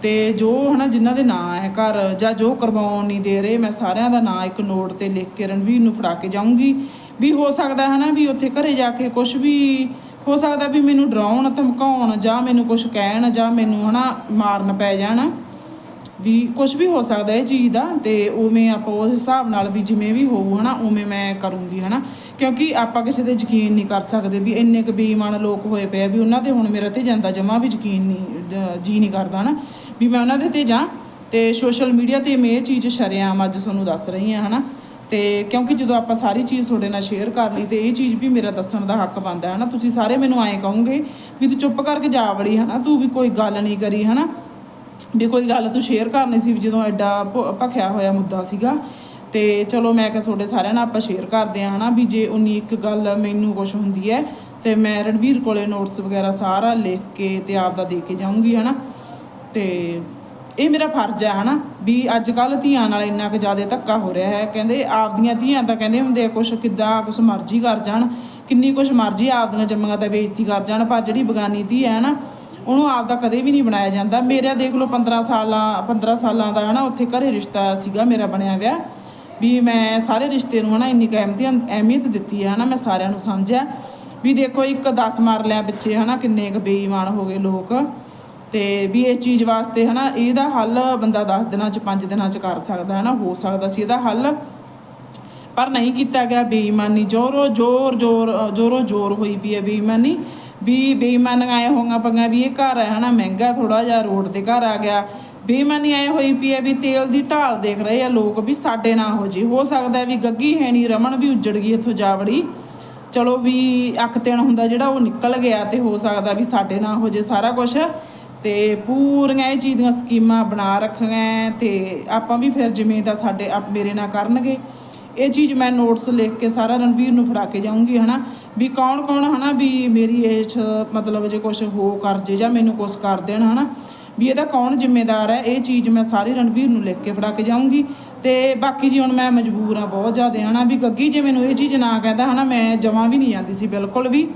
ਤੇ ਜੋ, ਹਨਾ? ਜਿਨ੍ਹਾਂ ਦੇ ਨਾਂ ਹੈ ਘਰ, ਜਾਂ ਜੋ ਕਰਵਾਉਣ ਨਹੀਂ ਦੇ ਰਹੇ, ਮੈਂ ਸਾਰਿਆਂ ਦਾ ਨਾਂ ਇੱਕ ਨੋਟ ਤੇ ਲਿਖ ਕੇ ਰਣਵੀਰ ਨੂੰ ਫੜਾ ਕੇ ਜਾਊਂਗੀ। ਵੀ ਹੋ ਸਕਦਾ ਹੈ ਨਾ ਵੀ ਉੱਥੇ ਘਰੇ ਜਾ ਕੇ ਕੁਝ ਵੀ ਹੋ ਸਕਦਾ ਵੀ ਮੈਨੂੰ ਡਰਾਉਣ, ਧਮਕਾਉਣ, ਜਾਂ ਮੈਨੂੰ ਕੁਝ ਕਹਿਣ, ਜਾਂ ਮੈਨੂੰ ਹਨਾ ਮਾਰਨ ਪੈ ਜਾਣ। ਵੀ ਕੁਝ ਵੀ ਹੋ ਸਕਦਾ ਇਹ ਚੀਜ਼ ਦਾ ਤੇ ਉਵੇਂ ਆਪਾਂ ਉਸ ਹਿਸਾਬ ਨਾਲ ਵੀ ਜਿਵੇਂ ਵੀ ਹੋਊ ਹਨਾ, ਉਵੇਂ ਮੈਂ ਕਰੂੰਗੀ ਹਨਾ। ਕਿਉਂਕਿ ਆਪਾਂ ਕਿਸੇ ਤੇ ਯਕੀਨ ਨਹੀਂ ਕਰ ਸਕਦੇ ਵੀ ਇੰਨੇ ਕੁ ਬੇਈਮਾਨ ਲੋਕ ਹੋਏ ਪਏ ਆ ਵੀ ਉਹਨਾਂ ਤੇ ਹੁਣ ਮੇਰਾ ਤੇ ਜਾਂਦਾ ਜਮਾ ਵੀ ਯਕੀਨ ਨਹੀਂ, ਜ- ਜੀ ਨਹੀਂ ਕਰਦਾ ਹਨਾ। ਵੀ ਮੈਂ ਉਹਨਾਂ ਦੇ ਤੇ ਜਾਂ ਤੇ ਸੋਸ਼ਲ ਮੀਡੀਆ ਤੇ ਮੈਂ ਇਹ ਚੀਜ਼ ਸ਼ਰੇਆਮ ਅੱਜ ਤੁਹਾਨੂੰ ਦੱਸ ਰਹੀ ਹਾਂ ਹਨਾ। ਤੇ ਕਿਉਂਕਿ ਜਦੋਂ ਆਪਾਂ ਸਾਰੀ ਚੀਜ਼ ਤੁਹਾਡੇ ਨਾਲ ਸ਼ੇਅਰ ਕਰ ਲਈ ਤੇ ਇਹ ਚੀਜ਼ ਵੀ ਮੇਰਾ ਦੱਸਣ ਦਾ ਹੱਕ ਬਣਦਾ ਹੈ ਨਾ, ਤੁਸੀਂ ਸਾਰੇ ਮੈਨੂੰ ਐਂ ਕਹੋਗੇ ਵੀ ਤੂੰ ਚੁੱਪ ਕਰਕੇ ਜਾ ਵੜੀ, ਹਨਾ, ਤੂੰ ਵੀ ਕੋਈ ਗੱਲ ਨਹੀਂ ਕਰੀ, ਹਨਾ। ਵੀ ਕੋਈ ਗੱਲ ਤੂੰ ਸ਼ੇਅਰ ਕਰਨੀ ਸੀ ਵੀ ਜਦੋਂ ਐਡਾ ਭ- ਭਖਿਆ ਹੋਇਆ ਮੁੱਦਾ ਸੀਗਾ। ਤੇ ਚਲੋ ਮੈਂ ਕਿਹਾ ਤੁਹਾਡੇ ਸਾਰਿਆਂ ਨਾਲ ਆਪਾਂ ਸ਼ੇਅਰ ਕਰਦੇ ਹਾਂ, ਹਨਾ, ਵੀ ਜੇ ਉਨੀ ਇੱਕ ਗੱਲ ਮੈਨੂੰ ਕੁਝ ਹੁੰਦੀ ਹੈ, ਤੇ ਮੈਂ ਰਣਵੀਰ ਕੋਲੇ ਨੋਟਸ ਵਗੈਰਾ ਸਾਰਾ ਲਿਖ ਕੇ ਤੇ ਆਪ ਦਾ ਦੇ ਕੇ ਜਾਊਂਗੀ, ਹਨਾ। ਤੇ ਇਹ ਮੇਰਾ ਫਰਜ਼ ਹੈ, ਹਨਾ? ਵੀ ਅੱਜ ਕੱਲ ਧੀਆਂ ਨਾਲ ਇੰਨਾ ਕੁ ਜ਼ਿਆਦਾ ਧੱਕਾ ਹੋ ਰਿਹਾ ਹੈ। ਕਹਿੰਦੇ ਆਪਦੀਆਂ ਧੀਆਂ ਤਾਂ ਕਹਿੰਦੇ ਹੁੰਦੇ ਆ, ਕੁਛ ਕਿੱਦਾਂ ਕੁਛ ਮਰਜ਼ੀ ਕਰ ਜਾਣ, ਕਿੰਨੀ ਕੁਛ ਮਰਜ਼ੀ ਆਪਦੀਆਂ ਜੰਮੀਆਂ ਤਾਂ ਬੇਇੱਜ਼ਤੀ ਕਰ ਜਾਣ, ਪਰ ਜਿਹੜੀ ਬਗਾਨੀ ਧੀ ਹੈ ਨਾ ਉਹਨੂੰ ਆਪਦਾ ਕਦੇ ਵੀ ਨਹੀਂ ਬਣਾਇਆ ਜਾਂਦਾ। ਮੇਰਾ ਦੇਖ ਲਓ 15 ਸਾਲਾਂ 15 ਸਾਲਾਂ ਦਾ, ਹਨਾ, ਉੱਥੇ ਘਰੇ ਰਿਸ਼ਤਾ ਸੀਗਾ ਮੇਰਾ ਬਣਿਆ ਵਿਆ। ਵੀ ਮੈਂ ਸਾਰੇ ਰਿਸ਼ਤੇ ਨੂੰ, ਹਨਾ, ਇੰਨੀ ਕੁ ਅਹਿਮੀਅਤ ਅਹਿਮੀਅਤ ਦਿੱਤੀ ਹੈ, ਹਨਾ, ਮੈਂ ਸਾਰਿਆਂ ਨੂੰ ਸਮਝਿਆ। ਵੀ ਦੇਖੋ ਇੱਕ 10 ਮਾਰ ਲਿਆ ਬੱਚੇ ਹਨਾ, ਕਿੰਨੇ ਕੁ ਬੇਈਮਾਨ ਹੋ ਗਏ ਲੋਕ। ਤੇ ਵੀ ਇਸ ਚੀਜ਼ ਵਾਸਤੇ ਹਨਾ, ਇਹਦਾ ਹੱਲ ਬੰਦਾ 10 ਦਿਨਾਂ ਚ 5 ਦਿਨਾਂ ਚ ਕਰ ਸਕਦਾ ਹੈ ਹੋ ਸਕਦਾ ਸੀ ਇਹਦਾ ਹੱਲ। ਪਰ ਨਹੀਂ ਕੀਤਾ ਗਿਆ ਬੇਈਮਾਨੀ, ਜੋਰੋ ਜੋਰ ਜੋਰ ਜੋਰੋ ਜੋਰ ਹੋਈ ਪਈ ਹੈ ਬੇਈਮਾਨੀ। ਵੀ ਬੇਈਮਾਨੀਆਂ ਆਏ ਹੋਈਆਂ ਪੰਗਾ ਵੀ ਇਹ ਘਰ ਹੈ ਹਨਾ, ਮਹਿੰਗਾ ਥੋੜਾ ਜਿਹਾ ਰੋਡ ਤੇ ਘਰ ਆ ਗਿਆ। ਬੇਈਮਾਨੀ ਆਏ ਹੋਈ ਪਈ ਹੈ ਵੀ ਤੇਲ ਦੀ ਢਾਲ ਦੇਖ ਰਹੇ ਆ ਲੋਕ ਵੀ ਸਾਡੇ ਨਾ ਹੋ ਜੇ। ਹੋ ਸਕਦਾ ਵੀ ਗੱਗੀ ਹੈ ਨਹੀਂ ਰਮਨ ਵੀ ਉੱਜੜ ਗਈ ਇੱਥੋਂ ਜਾਵੜੀ। ਚਲੋ ਵੀ ਅੱਖ ਤੇਣ ਹੁੰਦਾ ਜਿਹੜਾ ਉਹ ਨਿਕਲ ਗਿਆ ਤੇ ਹੋ ਸਕਦਾ ਵੀ ਸਾਡੇ ਨਾ ਹੋ ਜੇ ਸਾਰਾ ਕੁਝ ਤੇ ਪੂਰੀਆਂ ਇਹ ਚੀਜ਼ ਦੀਆਂ ਸਕੀਮਾਂ ਬਣਾ ਰੱਖੀਆਂ ਤੇ ਆਪਾਂ ਵੀ ਫਿਰ ਜਿਵੇਂ ਦਾ ਸਾਡੇ ਆਪ ਮੇਰੇ ਨਾਲ ਕਰਨਗੇ, ਇਹ ਚੀਜ਼ ਮੈਂ ਨੋਟਸ ਲਿਖ ਕੇ ਸਾਰਾ ਰਣਵੀਰ ਨੂੰ ਫੜਾ ਕੇ ਜਾਊਂਗੀ, ਹਨਾ? ਵੀ ਕੌਣ ਕੌਣ, ਹਨਾ, ਵੀ ਮੇਰੀ ਇਹ ਮਤਲਬ ਜੇ ਕੁਝ ਹੋ ਕਰ ਜੇ ਜਾਂ ਮੈਨੂੰ ਕੁਝ ਕਰ ਦੇਣ, ਹਨਾ? ਵੀ ਇਹਦਾ ਕੌਣ ਜ਼ਿੰਮੇਦਾਰ ਹੈ? ਇਹ ਚੀਜ਼ ਮੈਂ ਸਾਰੀ ਰਣਵੀਰ ਨੂੰ ਲਿਖ ਕੇ ਫੜਾ ਕੇ ਜਾਊਂਗੀ ਤੇ ਬਾਕੀ ਜੀ ਹੁਣ ਮੈਂ ਮਜਬੂਰ ਆ ਬਹੁਤ ਜ਼ਿਆਦਾ, ਹਨਾ? ਵੀ ਗੱਗੀ ਜੇ ਮੈਨੂੰ ਇਹ ਚੀਜ਼ ਨਾ ਕਹਿੰਦਾ, ਹਨਾ, ਮੈਂ ਜਮਾਂ ਵੀ ਨਹੀਂ ਜਾਂਦੀ ਸੀ ਬਿਲਕੁਲ ਵੀ।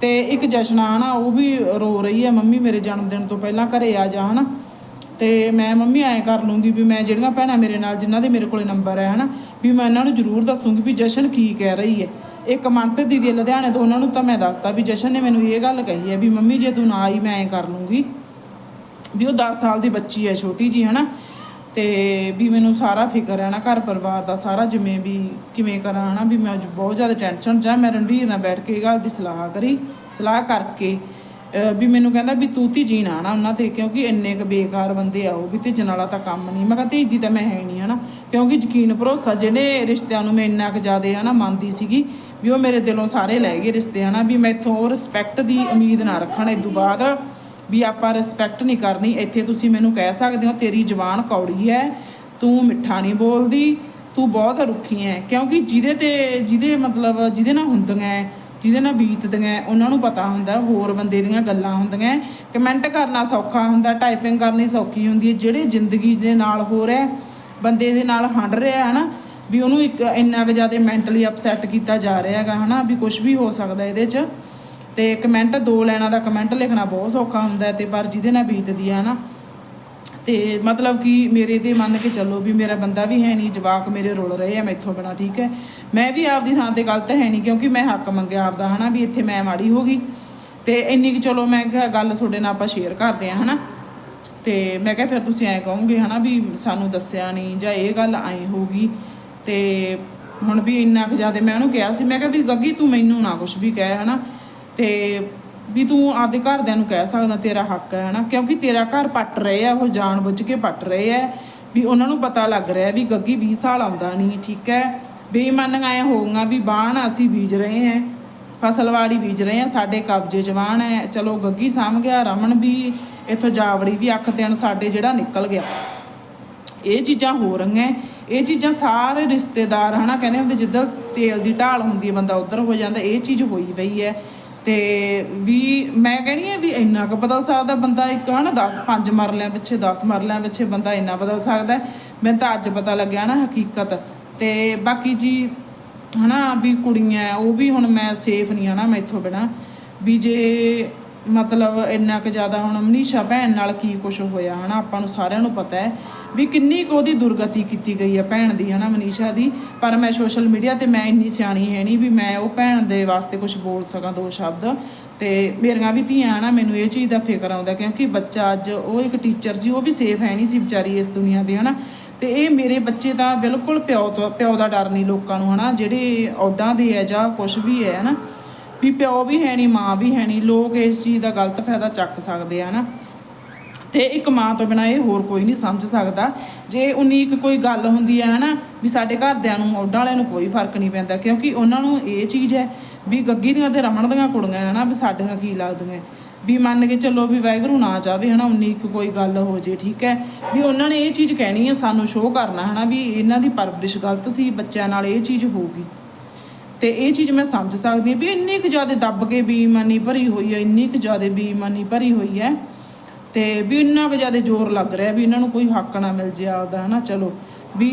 ਤੇ ਇੱਕ ਜਸ਼ਨ ਜਸ਼ਨਾ ਹਨਾ, ਉਹ ਵੀ ਰੋ ਰਹੀ ਹੈ ਮੰਮੀ ਮੇਰੇ ਜਨਮ ਦਿਨ ਤੋਂ ਪਹਿਲਾਂ ਘਰੇ ਆ ਜਾ ਹਨਾ। ਤੇ ਮੈਂ ਮੰਮੀ ਐਂ ਕਰ ਲੂੰਗੀ ਵੀ ਮੈਂ ਜਿਹੜੀਆਂ ਭੈਣਾਂ ਮੇਰੇ ਨਾਲ, ਜਿਨ੍ਹਾਂ ਦੇ ਮੇਰੇ ਕੋਲੇ ਨੰਬਰ ਹੈ ਹਨਾ, ਵੀ ਮੈਂ ਇਹਨਾਂ ਨੂੰ ਜ਼ਰੂਰ ਦੱਸੂੰਗੀ ਵੀ ਜਸ਼ਨ ਕੀ ਕਹਿ ਰਹੀ ਹੈ। ਇੱਕ ਮਨਪ੍ਰੀਤ ਦੀਦੀ ਲੁਧਿਆਣੇ ਤੋਂ, ਉਹਨਾਂ ਨੂੰ ਤਾਂ ਮੈਂ ਦੱਸਤਾ ਵੀ ਜਸ਼ਨ ਨੇ ਮੈਨੂੰ ਇਹ ਗੱਲ ਕਹੀ ਹੈ ਵੀ ਮੰਮੀ ਜੇ ਤੂੰ ਨਾ ਆਈ, ਮੈਂ ਐਂ ਕਰ ਲੂੰਗੀ। ਵੀ ਉਹ 10 ਸਾਲ ਦੀ ਬੱਚੀ ਹੈ ਛੋਟੀ ਜੀ ਹਨਾ। ਤੇ ਵੀ ਮੈਨੂੰ ਸਾਰਾ ਫਿਕਰ ਹੈ ਨਾ ਘਰ ਪਰਿਵਾਰ ਦਾ, ਸਾਰਾ ਜਿਵੇਂ ਵੀ ਕਿਵੇਂ ਕਰਾਂ ਹਨਾ, ਵੀ ਮੈਂ ਬਹੁਤ ਜ਼ਿਆਦਾ ਟੈਨਸ਼ਨ ਚ ਆ, ਮੈਂ ਰਣਵੀਰ ਨਾਲ ਬੈਠ ਕੇ ਇਹ ਗੱਲ ਦੀ ਸਲਾਹ ਕਰੀ, ਸਲਾਹ ਕਰਕੇ ਵੀ ਮੈਨੂੰ ਕਹਿੰਦਾ ਵੀ ਤੂੰ ਤੀ ਜੀ ਨਾ ਨਾ ਉਹਨਾਂ ਤੇ, ਕਿਉਂਕਿ ਇੰਨੇ ਕ ਬੇਕਾਰ ਬੰਦੇ ਆ ਉਹ ਵੀ ਤੇ ਵਾਲਾ ਤਾਂ ਕੰਮ ਨਹੀਂ। ਮੈਂ ਕਿਹਾ ਧੀਜੀ ਤਾਂ ਮੈਂ ਹੈ ਨਹੀਂ ਹਨਾ, ਕਿਉਂਕਿ ਯਕੀਨ ਭਰੋਸਾ ਜਿਹੜੇ ਰਿਸ਼ਤਿਆਂ ਨੂੰ ਮੈਂ ਇੰਨਾ ਕੁ ਜ਼ਿਆਦਾ ਹਨਾ ਮੰਨਦੀ ਸੀਗੀ, ਵੀ ਉਹ ਮੇਰੇ ਦਿਲੋਂ ਸਾਰੇ ਲੈ ਗਏ ਰਿਸ਼ਤੇ ਹਨਾ, ਵੀ ਮੈਥੋਂ ਉਹ ਰਿਸਪੈਕਟ ਦੀ ਉਮੀਦ ਨਾ ਰੱਖਣ ਇਸ ਤੋਂ ਬਾਅਦ ਵੀ ਆਪਾਂ ਰਿਸਪੈਕਟ ਨਹੀਂ ਕਰਨੀ ਇੱਥੇ ਤੁਸੀਂ ਮੈਨੂੰ ਕਹਿ ਸਕਦੇ ਹੋ ਤੇਰੀ ਜ਼ੁਬਾਨ ਕੌੜੀ ਹੈ ਤੂੰ ਮਿੱਠਾ ਨਹੀਂ ਬੋਲਦੀ ਤੂੰ ਬਹੁਤ ਰੁੱਖੀ ਹੈ ਕਿਉਂਕਿ ਜਿਹਦੇ ਤੇ ਜਿਹਦੇ ਮਤਲਬ ਜਿਹਦੇ ਨਾਲ ਹੁੰਦੀਆਂ ਹੈ, ਜਿਹਦੇ ਨਾਲ ਬੀਤਦੀਆਂ ਉਹਨਾਂ ਨੂੰ ਪਤਾ ਹੁੰਦਾ ਹੋਰ ਬੰਦੇ ਦੀਆਂ ਗੱਲਾਂ ਹੁੰਦੀਆਂ ਕਮੈਂਟ ਕਰਨਾ ਸੌਖਾ ਹੁੰਦਾ ਟਾਈਪਿੰਗ ਕਰਨੀ ਸੌਖੀ ਹੁੰਦੀ ਹੈ ਜਿਹੜੇ ਜ਼ਿੰਦਗੀ ਦੇ ਨਾਲ ਹੋ ਰਿਹਾ ਬੰਦੇ ਦੇ ਨਾਲ ਹੰਡ ਰਿਹਾ ਹੈ ਨਾ ਵੀ ਉਹਨੂੰ ਇੱਕ ਇੰਨਾ ਕੁ ਜ਼ਿਆਦਾ ਮੈਂਟਲੀ ਅਪਸੈਟ ਕੀਤਾ ਜਾ ਰਿਹਾ ਹੈਗਾ ਹਨਾ ਵੀ ਕੁਝ ਵੀ ਹੋ ਸਕਦਾ ਇਹਦੇ 'ਚ। ਤੇ ਕਮੈਂਟ ਦੋ ਲਾਈਨਾਂ ਦਾ ਕਮੈਂਟ ਲਿਖਣਾ ਬਹੁਤ ਸੌਖਾ ਹੁੰਦਾ ਤੇ ਪਰ ਜਿਹਦੇ ਨਾਲ ਬੀਤਦੀ ਹੈ ਨਾ, ਤੇ ਮਤਲਬ ਕਿ ਮੇਰੇ ਤੇ ਮੰਨ ਕੇ ਚੱਲੋ ਵੀ ਮੇਰਾ ਬੰਦਾ ਵੀ ਹੈ ਨਹੀਂ, ਜਵਾਕ ਮੇਰੇ ਰੁਲ ਰਹੇ ਆ ਮੈਥੋਂ ਬਿਨਾ, ਠੀਕ ਹੈ। ਮੈਂ ਵੀ ਆਪਦੀ ਥਾਂ ਤੇ ਗਲਤ ਹੈ ਨਹੀਂ, ਕਿਉਂਕਿ ਮੈਂ ਹੱਕ ਮੰਗਿਆ ਆਪਦਾ, ਹਨਾ, ਵੀ ਇੱਥੇ ਮੈਂ ਮਾੜੀ ਹੋ ਗਈ। ਤੇ ਇੰਨੀ ਕਿ ਚਲੋ ਮੈਂ ਕਿਹਾ ਗੱਲ ਤੁਹਾਡੇ ਨਾਲ ਆਪਾਂ ਸ਼ੇਅਰ ਕਰਦੇ ਆ ਹਨਾ। ਤੇ ਮੈਂ ਕਿਹਾ ਫਿਰ ਤੁਸੀਂ ਐਂ ਕਹੋਗੇ, ਹਨਾ, ਵੀ ਸਾਨੂੰ ਦੱਸਿਆ ਨਹੀਂ, ਜਾਂ ਇਹ ਗੱਲ ਐਂ ਹੋਊਗੀ ਤੇ ਹੁਣ ਵੀ ਇੰਨਾ ਕੁ ਜ਼ਿਆਦਾ ਮੈਂ ਉਹਨੂੰ ਕਿਹਾ ਸੀ, ਮੈਂ ਕਿਹਾ ਵੀ ਗੱਗੀ ਤੂੰ ਮੈਨੂੰ ਨਾ ਕੁਝ ਵੀ ਕਹਿ, ਹਨਾ। ਤੇ ਵੀ ਤੂੰ ਆਪਦੇ ਘਰਦਿਆਂ ਨੂੰ ਕਹਿ ਸਕਦਾ ਤੇਰਾ ਹੱਕ ਹੈ, ਹਨਾ? ਕਿਉਂਕਿ ਤੇਰਾ ਘਰ ਪੱਟ ਰਹੇ ਆ, ਉਹ ਜਾਣ ਬੁੱਝ ਕੇ ਪੱਟ ਰਹੇ ਆ। ਵੀ ਉਹਨਾਂ ਨੂੰ ਪਤਾ ਲੱਗ ਰਿਹਾ ਵੀ ਗੱਗੀ 20 ਸਾਲ ਆਉਂਦਾ ਨਹੀਂ, ਠੀਕ ਹੈ? ਬੇਈਮਾਨੀਆਂ ਐ ਹੋਊਗਾ ਵੀ ਬਾਣ ਅਸੀਂ ਬੀਜ ਰਹੇ ਹਾਂ ਫਸਲਵਾੜੀ ਬੀਜ ਰਹੇ ਆ ਸਾਡੇ ਕਬਜ਼ੇ ਜਵਾਨ ਹੈ। ਚਲੋ ਗੱਗੀ ਸਾਂਭ ਗਿਆ, ਰਮਨ ਵੀ ਇੱਥੋਂ ਜਾਵੜੀ ਵੀ ਅੱਖ ਦੇਣ ਸਾਡੇ ਜਿਹੜਾ ਨਿਕਲ ਗਿਆ। ਇਹ ਚੀਜ਼ਾਂ ਹੋ ਰਹੀਆਂ, ਇਹ ਚੀਜ਼ਾਂ ਸਾਰੇ ਰਿਸ਼ਤੇਦਾਰ, ਹਨਾ, ਕਹਿੰਦੇ ਹੁੰਦੇ ਜਿੱਦਾਂ ਤੇਲ ਦੀ ਢਾਲ ਹੁੰਦੀ ਹੈ, ਬੰਦਾ ਉਧਰ ਹੋ ਜਾਂਦਾ, ਇਹ ਚੀਜ਼ ਹੋਈ ਪਈ ਹੈ। ਤੇ ਵੀ ਮੈਂ ਕਹਿੰਦੀ ਆ ਵੀ ਇੰਨਾ ਕੁ ਬਦਲ ਸਕਦਾ ਬੰਦਾ ਇੱਕ ਹਨਾ 10 5 ਮਰਲਿਆਂ ਪਿੱਛੇ 10 ਮਰਲਿਆਂ ਪਿੱਛੇ ਬੰਦਾ ਇੰਨਾ ਬਦਲ ਸਕਦਾ। ਮੈਨੂੰ ਤਾਂ ਅੱਜ ਪਤਾ ਲੱਗਿਆ ਨਾ ਹਕੀਕਤ। ਤੇ ਬਾਕੀ ਜੀ ਹਨਾ ਵੀ ਕੁੜੀਆਂ, ਉਹ ਵੀ ਹੁਣ ਮੈਂ ਸੇਫ ਨਹੀਂ ਹਨਾ ਮੈਥੋਂ ਬਿਨਾ। ਵੀ ਜੇ ਮਤਲਬ ਇੰਨਾ ਕੁ ਜ਼ਿਆਦਾ ਹੁਣ ਮਨੀਸ਼ਾ ਭੈਣ ਨਾਲ ਕੀ ਕੁਝ ਹੋਇਆ, ਹਨਾ? ਆਪਾਂ ਨੂੰ ਸਾਰਿਆਂ ਨੂੰ ਪਤਾ ਹੈ ਵੀ ਕਿੰਨੀ ਕੁ ਉਹਦੀ ਦੁਰਗਤੀ ਕੀਤੀ ਗਈ ਹੈ ਭੈਣ ਦੀ, ਹਨਾ ਮਨੀਸ਼ਾ ਦੀ। ਪਰ ਮੈਂ ਸੋਸ਼ਲ ਮੀਡੀਆ ਤੇ ਮੈਂ ਇੰਨੀ ਸਿਆਣੀ ਹੈ ਨਹੀਂ ਵੀ ਮੈਂ ਉਹ ਭੈਣ ਦੇ ਵਾਸਤੇ ਕੁਝ ਬੋਲ ਸਕਾਂ ਦੋ ਸ਼ਬਦ। ਤੇ ਮੇਰੀਆਂ ਵੀ ਧੀਆਂ, ਹਨਾ, ਮੈਨੂੰ ਇਹ ਚੀਜ਼ ਦਾ ਫਿਕਰ ਆਉਂਦਾ ਕਿਉਂਕਿ ਬੱਚਾ ਅੱਜ ਉਹ ਇੱਕ ਟੀਚਰ ਸੀ, ਉਹ ਵੀ ਸੇਫ ਹੈ ਨਹੀਂ ਸੀ ਵਿਚਾਰੀ ਇਸ ਦੁਨੀਆ ਤੇ ਹਨਾ? ਤੇ ਇਹ ਮੇਰੇ ਬੱਚੇ ਤਾਂ ਬਿਲਕੁਲ ਪਿਓ ਤੋਂ, ਪਿਓ ਦਾ ਡਰ ਨਹੀਂ ਲੋਕਾਂ ਨੂੰ, ਹਨਾ? ਜਿਹੜੇ ਔਡਾਂ ਦੇ ਹੈ ਜਾਂ ਕੁਝ ਵੀ ਹੈ, ਹਨਾ? ਵੀ ਪਿਓ ਵੀ ਹੈ ਨਹੀਂ ਮਾਂ ਵੀ ਹੈ ਨਹੀਂ ਲੋਕ ਇਸ ਚੀਜ਼ ਦਾ ਗਲਤ ਫਾਇਦਾ ਚੱਕ ਸਕਦੇ ਆ ਹਨਾ ਤੇ ਇੱਕ ਮਾਂ ਤੋਂ ਬਿਨਾ ਇਹ ਹੋਰ ਕੋਈ ਨਹੀਂ ਸਮਝ ਸਕਦਾ। ਜੇ ਉਨੀਕ ਕੋਈ ਗੱਲ ਹੁੰਦੀ ਹੈ ਹਨਾ, ਵੀ ਸਾਡੇ ਘਰਦਿਆਂ ਨੂੰ ਔਡਾਂ ਵਾਲਿਆਂ ਨੂੰ ਕੋਈ ਫ਼ਰਕ ਨਹੀਂ ਪੈਂਦਾ, ਕਿਉਂਕਿ ਉਹਨਾਂ ਨੂੰ ਇਹ ਚੀਜ਼ ਹੈ ਵੀ ਗੱਗੀ ਦੀਆਂ ਤੇ ਰਮਣ ਦੀਆਂ ਕੁੜੀਆਂ ਹਨਾ, ਵੀ ਸਾਡੀਆਂ ਕੀ ਲੱਗਦੀਆਂ। ਵੀ ਮੰਨ ਕੇ ਚੱਲੋ ਵੀ ਵਾਹਿਗੁਰੂ ਨਾ ਚਾਹਵੇ ਹਨਾ ਉਨੀਕ ਕੋਈ ਗੱਲ ਹੋ ਜੇ, ਠੀਕ ਹੈ। ਵੀ ਉਹਨਾਂ ਨੇ ਇਹ ਚੀਜ਼ ਕਹਿਣੀ ਹੈ, ਸਾਨੂੰ ਸ਼ੋਅ ਕਰਨਾ ਹਨਾ, ਵੀ ਇਹਨਾਂ ਦੀ ਪਰਵਰਿਸ਼ ਗਲਤ ਸੀ, ਬੱਚਿਆਂ ਨਾਲ ਇਹ ਚੀਜ਼ ਹੋਊਗੀ ਤੇ ਇਹ ਚੀਜ਼ ਮੈਂ ਸਮਝ ਸਕਦੀ ਵੀ ਇੰਨੀ ਕੁ ਜ਼ਿਆਦਾ ਦੱਬ ਕੇ ਬੇਈਮਾਨੀ ਭਰੀ ਹੋਈ ਹੈ, ਇੰਨੀ ਕੁ ਜ਼ਿਆਦਾ ਬੇਈਮਾਨੀ ਭਰੀ ਹੋਈ ਹੈ ਤੇ ਵੀ ਇੰਨਾ ਕੁ ਜ਼ਿਆਦਾ ਜ਼ੋਰ ਲੱਗ ਰਿਹਾ ਵੀ ਇਹਨਾਂ ਨੂੰ ਕੋਈ ਹੱਕ ਨਾ ਮਿਲ ਜੇ ਆਪਦਾ, ਹਨਾ? ਚਲੋ। ਵੀ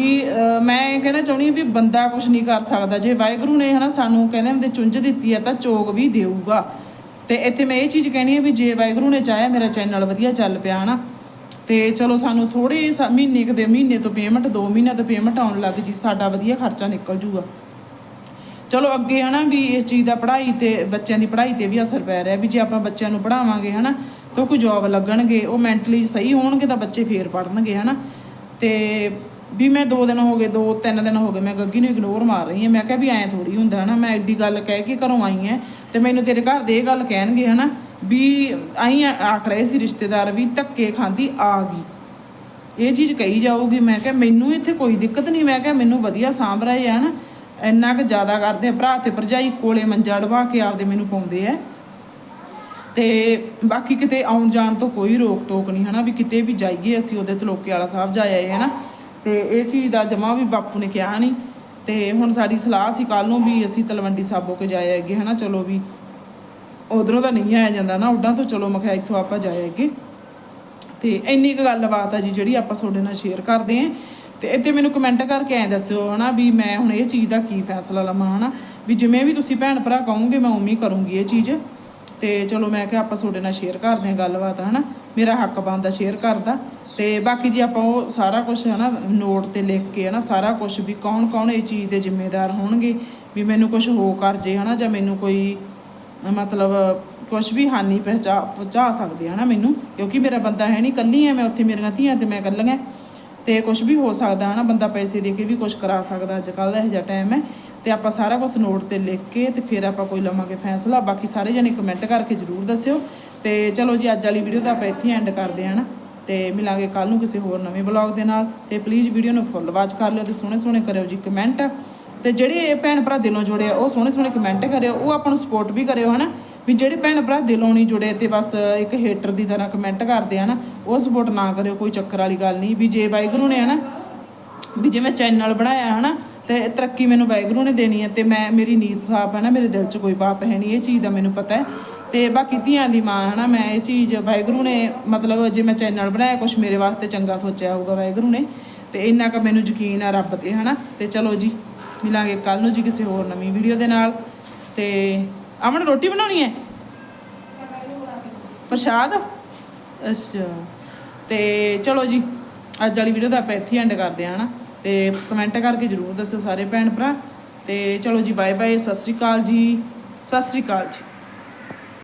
ਮੈਂ ਕਹਿਣਾ ਚਾਹੁੰਦੀ ਹਾਂ ਵੀ ਬੰਦਾ ਕੁਝ ਨਹੀਂ ਕਰ ਸਕਦਾ। ਜੇ ਵਾਹਿਗੁਰੂ ਨੇ, ਹਨਾ, ਸਾਨੂੰ ਕਹਿੰਦੇ ਹੁੰਦੇ ਚੁੰਝ ਦਿੱਤੀ ਹੈ ਤਾਂ ਚੋਗ ਵੀ ਦੇਊਗਾ। ਤੇ ਇੱਥੇ ਮੈਂ ਇਹ ਚੀਜ਼ ਕਹਿਣੀ ਹੈ ਵੀ ਜੇ ਵਾਹਿਗੁਰੂ ਨੇ ਚਾਹਿਆ ਮੇਰਾ ਚੈਨਲ ਵਧੀਆ ਚੱਲ ਪਿਆ, ਹਨਾ? ਤੇ ਚਲੋ, ਸਾਨੂੰ ਥੋੜੇ ਮਹੀਨੇ ਕੁ ਦੇ ਮਹੀਨੇ ਤੋਂ ਪੇਮੈਂਟ 2 ਮਹੀਨਿਆਂ ਤੋਂ ਪੇਮੈਂਟ ਆਉਣ ਲੱਗ ਜੀ, ਸਾਡਾ ਵਧੀਆ ਖਰਚਾ ਨਿਕਲ ਜੂਗਾ। ਚਲੋ ਅੱਗੇ ਹਨਾ ਵੀ ਇਸ ਚੀਜ਼ ਦਾ ਪੜ੍ਹਾਈ ਤੇ ਬੱਚਿਆਂ ਦੀ ਪੜ੍ਹਾਈ ਤੇ ਵੀ ਅਸਰ ਪੈ ਰਿਹਾ ਵੀ ਜੇ ਆਪਾਂ ਬੱਚਿਆਂ ਨੂੰ ਪੜ੍ਹਾਵਾਂਗੇ ਹਨਾ ਤਾਂ ਕੋਈ ਜੌਬ ਲੱਗਣਗੇ, ਉਹ ਮੈਂਟਲੀ ਸਹੀ ਹੋਣਗੇ ਤਾਂ ਬੱਚੇ ਫੇਰ ਪੜ੍ਹਨਗੇ ਹਨਾ। ਤੇ ਵੀ ਮੈਂ 2 ਦਿਨ ਹੋ ਗਏ 2 3 ਦਿਨ ਹੋ ਗਏ, ਮੈਂ ਗੱਗੀ ਨੂੰ ਇਗਨੋਰ ਮਾਰ ਰਹੀ ਹਾਂ, ਮੈਂ ਕਿਹਾ ਵੀ ਐਂ ਥੋੜੀ ਹੁੰਦਾ ਹਨਾ, ਮੈਂ ਐਡੀ ਗੱਲ ਕਹਿ ਕੇ ਘਰੋਂ ਆਈ ਐ ਤੇ ਮੈਨੂੰ ਤੇਰੇ ਘਰ ਦੇ ਇਹ ਗੱਲ ਕਹਿਣਗੇ ਹਨਾ ਵੀ ਆਈ ਆਖ ਰਹੇ ਸੀ ਰਿਸ਼ਤੇਦਾਰ ਵੀ ਧੱਕੇ ਖਾਂਦੀ ਆ ਗਈ। ਇਹ ਚੀਜ਼ ਕਹੀ ਜਾਊਗੀ, ਮੈਂ ਕਿਹਾ ਮੈਨੂੰ ਇੱਥੇ ਕੋਈ ਦਿੱਕਤ ਨਹੀਂ, ਮੈਂ ਕਿਹਾ ਮੈਨੂੰ ਵਧੀਆ ਸਾਂਭ ਰਹੇ ਆ ਨਾ ਇੰਨਾ ਕੁ ਜ਼ਿਆਦਾ ਕਰਦੇ ਆ ਭਰਾ ਤੇ ਭਰਜਾਈ ਕੋਲੇ ਮੰਜਾ ਡਵਾ ਕੇ ਆਪਦੇ ਮੈਨੂੰ ਪਾਉਂਦੇ ਆ। ਤੇ ਬਾਕੀ ਕਿਤੇ ਆਉਣ ਜਾਣ ਤੋਂ ਕੋਈ ਰੋਕ ਟੋਕ ਨਹੀਂ, ਹਨਾ, ਵੀ ਕਿਤੇ ਵੀ ਜਾਈਏ ਅਸੀਂ ਉਹਦੇ ਤਲੋਕੇ ਵਾਲਾ ਸਾਹਿਬ ਜਾ ਹਨਾ। ਤੇ ਇਹ ਚੀਜ਼ ਦਾ ਜਮਾ ਵੀ ਬਾਪੂ ਨੇ ਕਿਹਾ ਨਹੀਂ ਤੇ ਹੁਣ ਸਾਡੀ ਸਲਾਹ ਸੀ ਕੱਲ ਨੂੰ ਵੀ ਅਸੀਂ ਤਲਵੰਡੀ ਸਾਬੋ ਕੇ ਜਾਏ ਅੱਗੇ ਹਨਾ, ਚਲੋ ਵੀ ਉਧਰੋਂ ਤਾਂ ਨਹੀਂ ਆਇਆ ਜਾਂਦਾ ਨਾ, ਉੱਡਾਂ ਤੋਂ ਚਲੋ ਮੈਂ ਕਿਹਾ ਇੱਥੋਂ ਆਪਾਂ ਜਾਏ ਅੱਗੇ ਤੇ ਇੰਨੀ ਕੁ ਗੱਲਬਾਤ ਆ ਜੀ ਜਿਹੜੀ ਆਪਾਂ ਤੁਹਾਡੇ ਨਾਲ ਸ਼ੇਅਰ ਕਰਦੇ ਆਂ। ਤੇ ਇੱਥੇ ਮੈਨੂੰ ਕਮੈਂਟ ਕਰਕੇ ਐਂ ਦੱਸਿਓ ਹਨਾ ਵੀ ਮੈਂ ਹੁਣ ਇਹ ਚੀਜ਼ ਦਾ ਕੀ ਫੈਸਲਾ ਲਵਾਂ ਹਨਾ, ਵੀ ਜਿਵੇਂ ਵੀ ਤੁਸੀਂ ਭੈਣ ਭਰਾ ਕਹੋਗੇ ਮੈਂ ਉਵੇਂ ਹੀ ਕਰੂੰਗੀ ਇਹ ਚੀਜ਼। ਤੇ ਚਲੋ ਮੈਂ ਕਿਹਾ ਆਪਾਂ ਤੁਹਾਡੇ ਨਾਲ ਸ਼ੇਅਰ ਕਰਦੇ ਹਾਂ ਗੱਲਬਾਤ ਹਨਾ, ਮੇਰਾ ਹੱਕ ਬਣਦਾ ਸ਼ੇਅਰ ਕਰਦਾ ਤੇ ਬਾਕੀ ਜੀ ਆਪਾਂ ਉਹ ਸਾਰਾ ਕੁਝ ਹਨਾ ਨੋਟ ਤੇ ਲਿਖ ਕੇ ਹਨਾ, ਸਾਰਾ ਕੁਝ ਵੀ ਕੌਣ ਕੌਣ ਇਹ ਚੀਜ਼ ਦੇ ਜ਼ਿੰਮੇਦਾਰ ਹੋਣਗੇ, ਵੀ ਮੈਨੂੰ ਕੁਝ ਹੋ ਕਰ ਜੇ ਹਨਾ, ਜਾਂ ਮੈਨੂੰ ਕੋਈ ਮਤਲਬ ਕੁਝ ਵੀ ਹਾਨੀ ਪਹੁੰਚਾ ਪਹੁੰਚਾ ਸਕਦੇ ਆ ਨਾ ਮੈਨੂੰ, ਕਿਉਂਕਿ ਮੇਰਾ ਬੰਦਾ ਹੈ ਨਹੀਂ ਕੱਲੀ ਆ ਮੈਂ, ਉੱਥੇ ਮੇਰੀਆਂ ਧੀਆਂ ਤੇ ਮੈਂ ਕੱਲੀਆਂ ਤੇ ਕੁਝ ਵੀ ਹੋ ਸਕਦਾ ਹੈ ਨਾ ਬੰਦਾ ਪੈਸੇ ਦੇ ਕੇ ਵੀ ਕੁਝ ਕਰਾ ਸਕਦਾ ਅੱਜ ਕੱਲ੍ਹ ਦਾ ਇਹੋ ਜਿਹਾ ਟਾਈਮ ਹੈ ਤੇ ਆਪਾਂ ਸਾਰਾ ਕੁਝ ਨੋਟ ਤੇ ਲਿਖ ਕੇ ਤੇ ਫਿਰ ਆਪਾਂ ਕੋਈ ਲਵਾਂਗੇ ਫੈਸਲਾ। ਬਾਕੀ ਸਾਰੇ ਜਣੇ ਕਮੈਂਟ ਕਰਕੇ ਜਰੂਰ ਦੱਸਿਓ। ਤੇ ਚਲੋ ਜੀ, ਅੱਜ ਵਾਲੀ ਵੀਡੀਓ ਤਾਂ ਆਪਾਂ ਇੱਥੇ ਐਂਡ ਕਰਦੇ ਹਾਂ ਨਾ ਤੇ ਮਿਲਾਂਗੇ ਕੱਲ ਨੂੰ ਕਿਸੇ ਹੋਰ ਨਵੇਂ ਬਲੌਗ ਦੇ ਨਾਲ। ਤੇ ਪਲੀਜ਼ ਵੀਡੀਓ ਨੂੰ ਫੁੱਲ ਵਾਚ ਕਰ ਲਿਓ ਤੇ ਸੋਹਣੇ ਸੋਹਣੇ ਕਰਿਓ ਜੀ ਕਮੈਂਟ ਤੇ ਜਿਹੜੇ ਭੈਣ ਭਰਾ ਦਿਲੋਂ ਜੁੜੇ ਆ, ਉਹ ਸੋਹਣੇ ਸੋਹਣੇ ਕਮੈਂਟ ਕਰਿਓ। ਉਹ ਆਪਾਂ ਨੂੰ ਸਪੋਰਟ ਵੀ ਕਰਿਓ ਹਨਾ। ਵੀ ਜਿਹੜੇ ਭੈਣ ਭਰਾ ਦਿਲੋਂ ਨਹੀਂ ਜੁੜੇ ਤੇ ਬਸ ਇੱਕ ਹੇਟਰ ਦੀ ਤਰ੍ਹਾਂ ਕਮੈਂਟ ਕਰਦੇ ਆ ਨਾ, ਉਹ ਸਪੋਰਟ ਨਾ ਕਰਿਓ, ਕੋਈ ਚੱਕਰ ਵਾਲੀ ਗੱਲ ਨਹੀਂ। ਵੀ ਜੇ ਵਾਹਿਗੁਰੂ ਨੇ ਹਨਾ, ਵੀ ਜੇ ਮੈਂ ਚੈਨਲ ਬਣਾਇਆ ਹਨਾ, ਤੇ ਤਰੱਕੀ ਮੈਨੂੰ ਵਾਹਿਗੁਰੂ ਨੇ ਦੇਣੀ ਹੈ ਤੇ ਮੈਂ, ਮੇਰੀ ਨੀਤ ਸਾਫ਼ ਹੈ ਨਾ, ਮੇਰੇ ਦਿਲ 'ਚ ਕੋਈ ਪਾਪ ਹੈ ਨਹੀਂ, ਇਹ ਚੀਜ਼ ਦਾ ਮੈਨੂੰ ਪਤਾ ਹੈ। ਤੇ ਬਾਕੀ ਧੀਆਂ ਦੀ ਮਾਂ ਹਨਾ, ਮੈਂ ਇਹ ਚੀਜ਼ ਵਾਹਿਗੁਰੂ ਨੇ, ਮਤਲਬ ਜੇ ਮੈਂ ਚੈਨਲ ਬਣਾਇਆ ਕੁਝ ਮੇਰੇ ਵਾਸਤੇ ਚੰਗਾ ਸੋਚਿਆ ਹੋਊਗਾ ਵਾਹਿਗੁਰੂ ਨੇ, ਤੇ ਇੰਨਾ ਕੁ ਮੈਨੂੰ ਯਕੀਨ ਆ ਰੱਬ ਤੇ ਹਨਾ। ਤੇ ਚਲੋ ਜੀ, ਮਿਲਾਂਗੇ ਕੱਲ ਨੂੰ ਜੀ ਕਿਸੇ ਹੋਰ ਨਵੀਂ ਵੀਡੀਓ ਦੇ ਨਾਲ। ਤੇ ਅਮਨ, ਰੋਟੀ ਬਣਾਉਣੀ ਹੈ? ਪ੍ਰਸ਼ਾਦ? ਅੱਛਾ। ਤੇ ਚਲੋ ਜੀ, ਅੱਜ ਵਾਲੀ ਵੀਡੀਓ ਦਾ ਆਪਾਂ ਇੱਥੇ ਐਂਡ ਕਰਦੇ ਹਾਂ, ਹਨਾ? ਤੇ ਕਮੈਂਟ ਕਰਕੇ ਜਰੂਰ ਦੱਸਿਓ ਸਾਰੇ ਭੈਣ ਭਰਾ। ਤੇ ਚਲੋ ਜੀ ਬਾਏ ਬਾਏ ਸਤਿ ਸ੍ਰੀ ਅਕਾਲ ਜੀ। ਸਤਿ ਸ੍ਰੀ ਅਕਾਲ ਜੀ।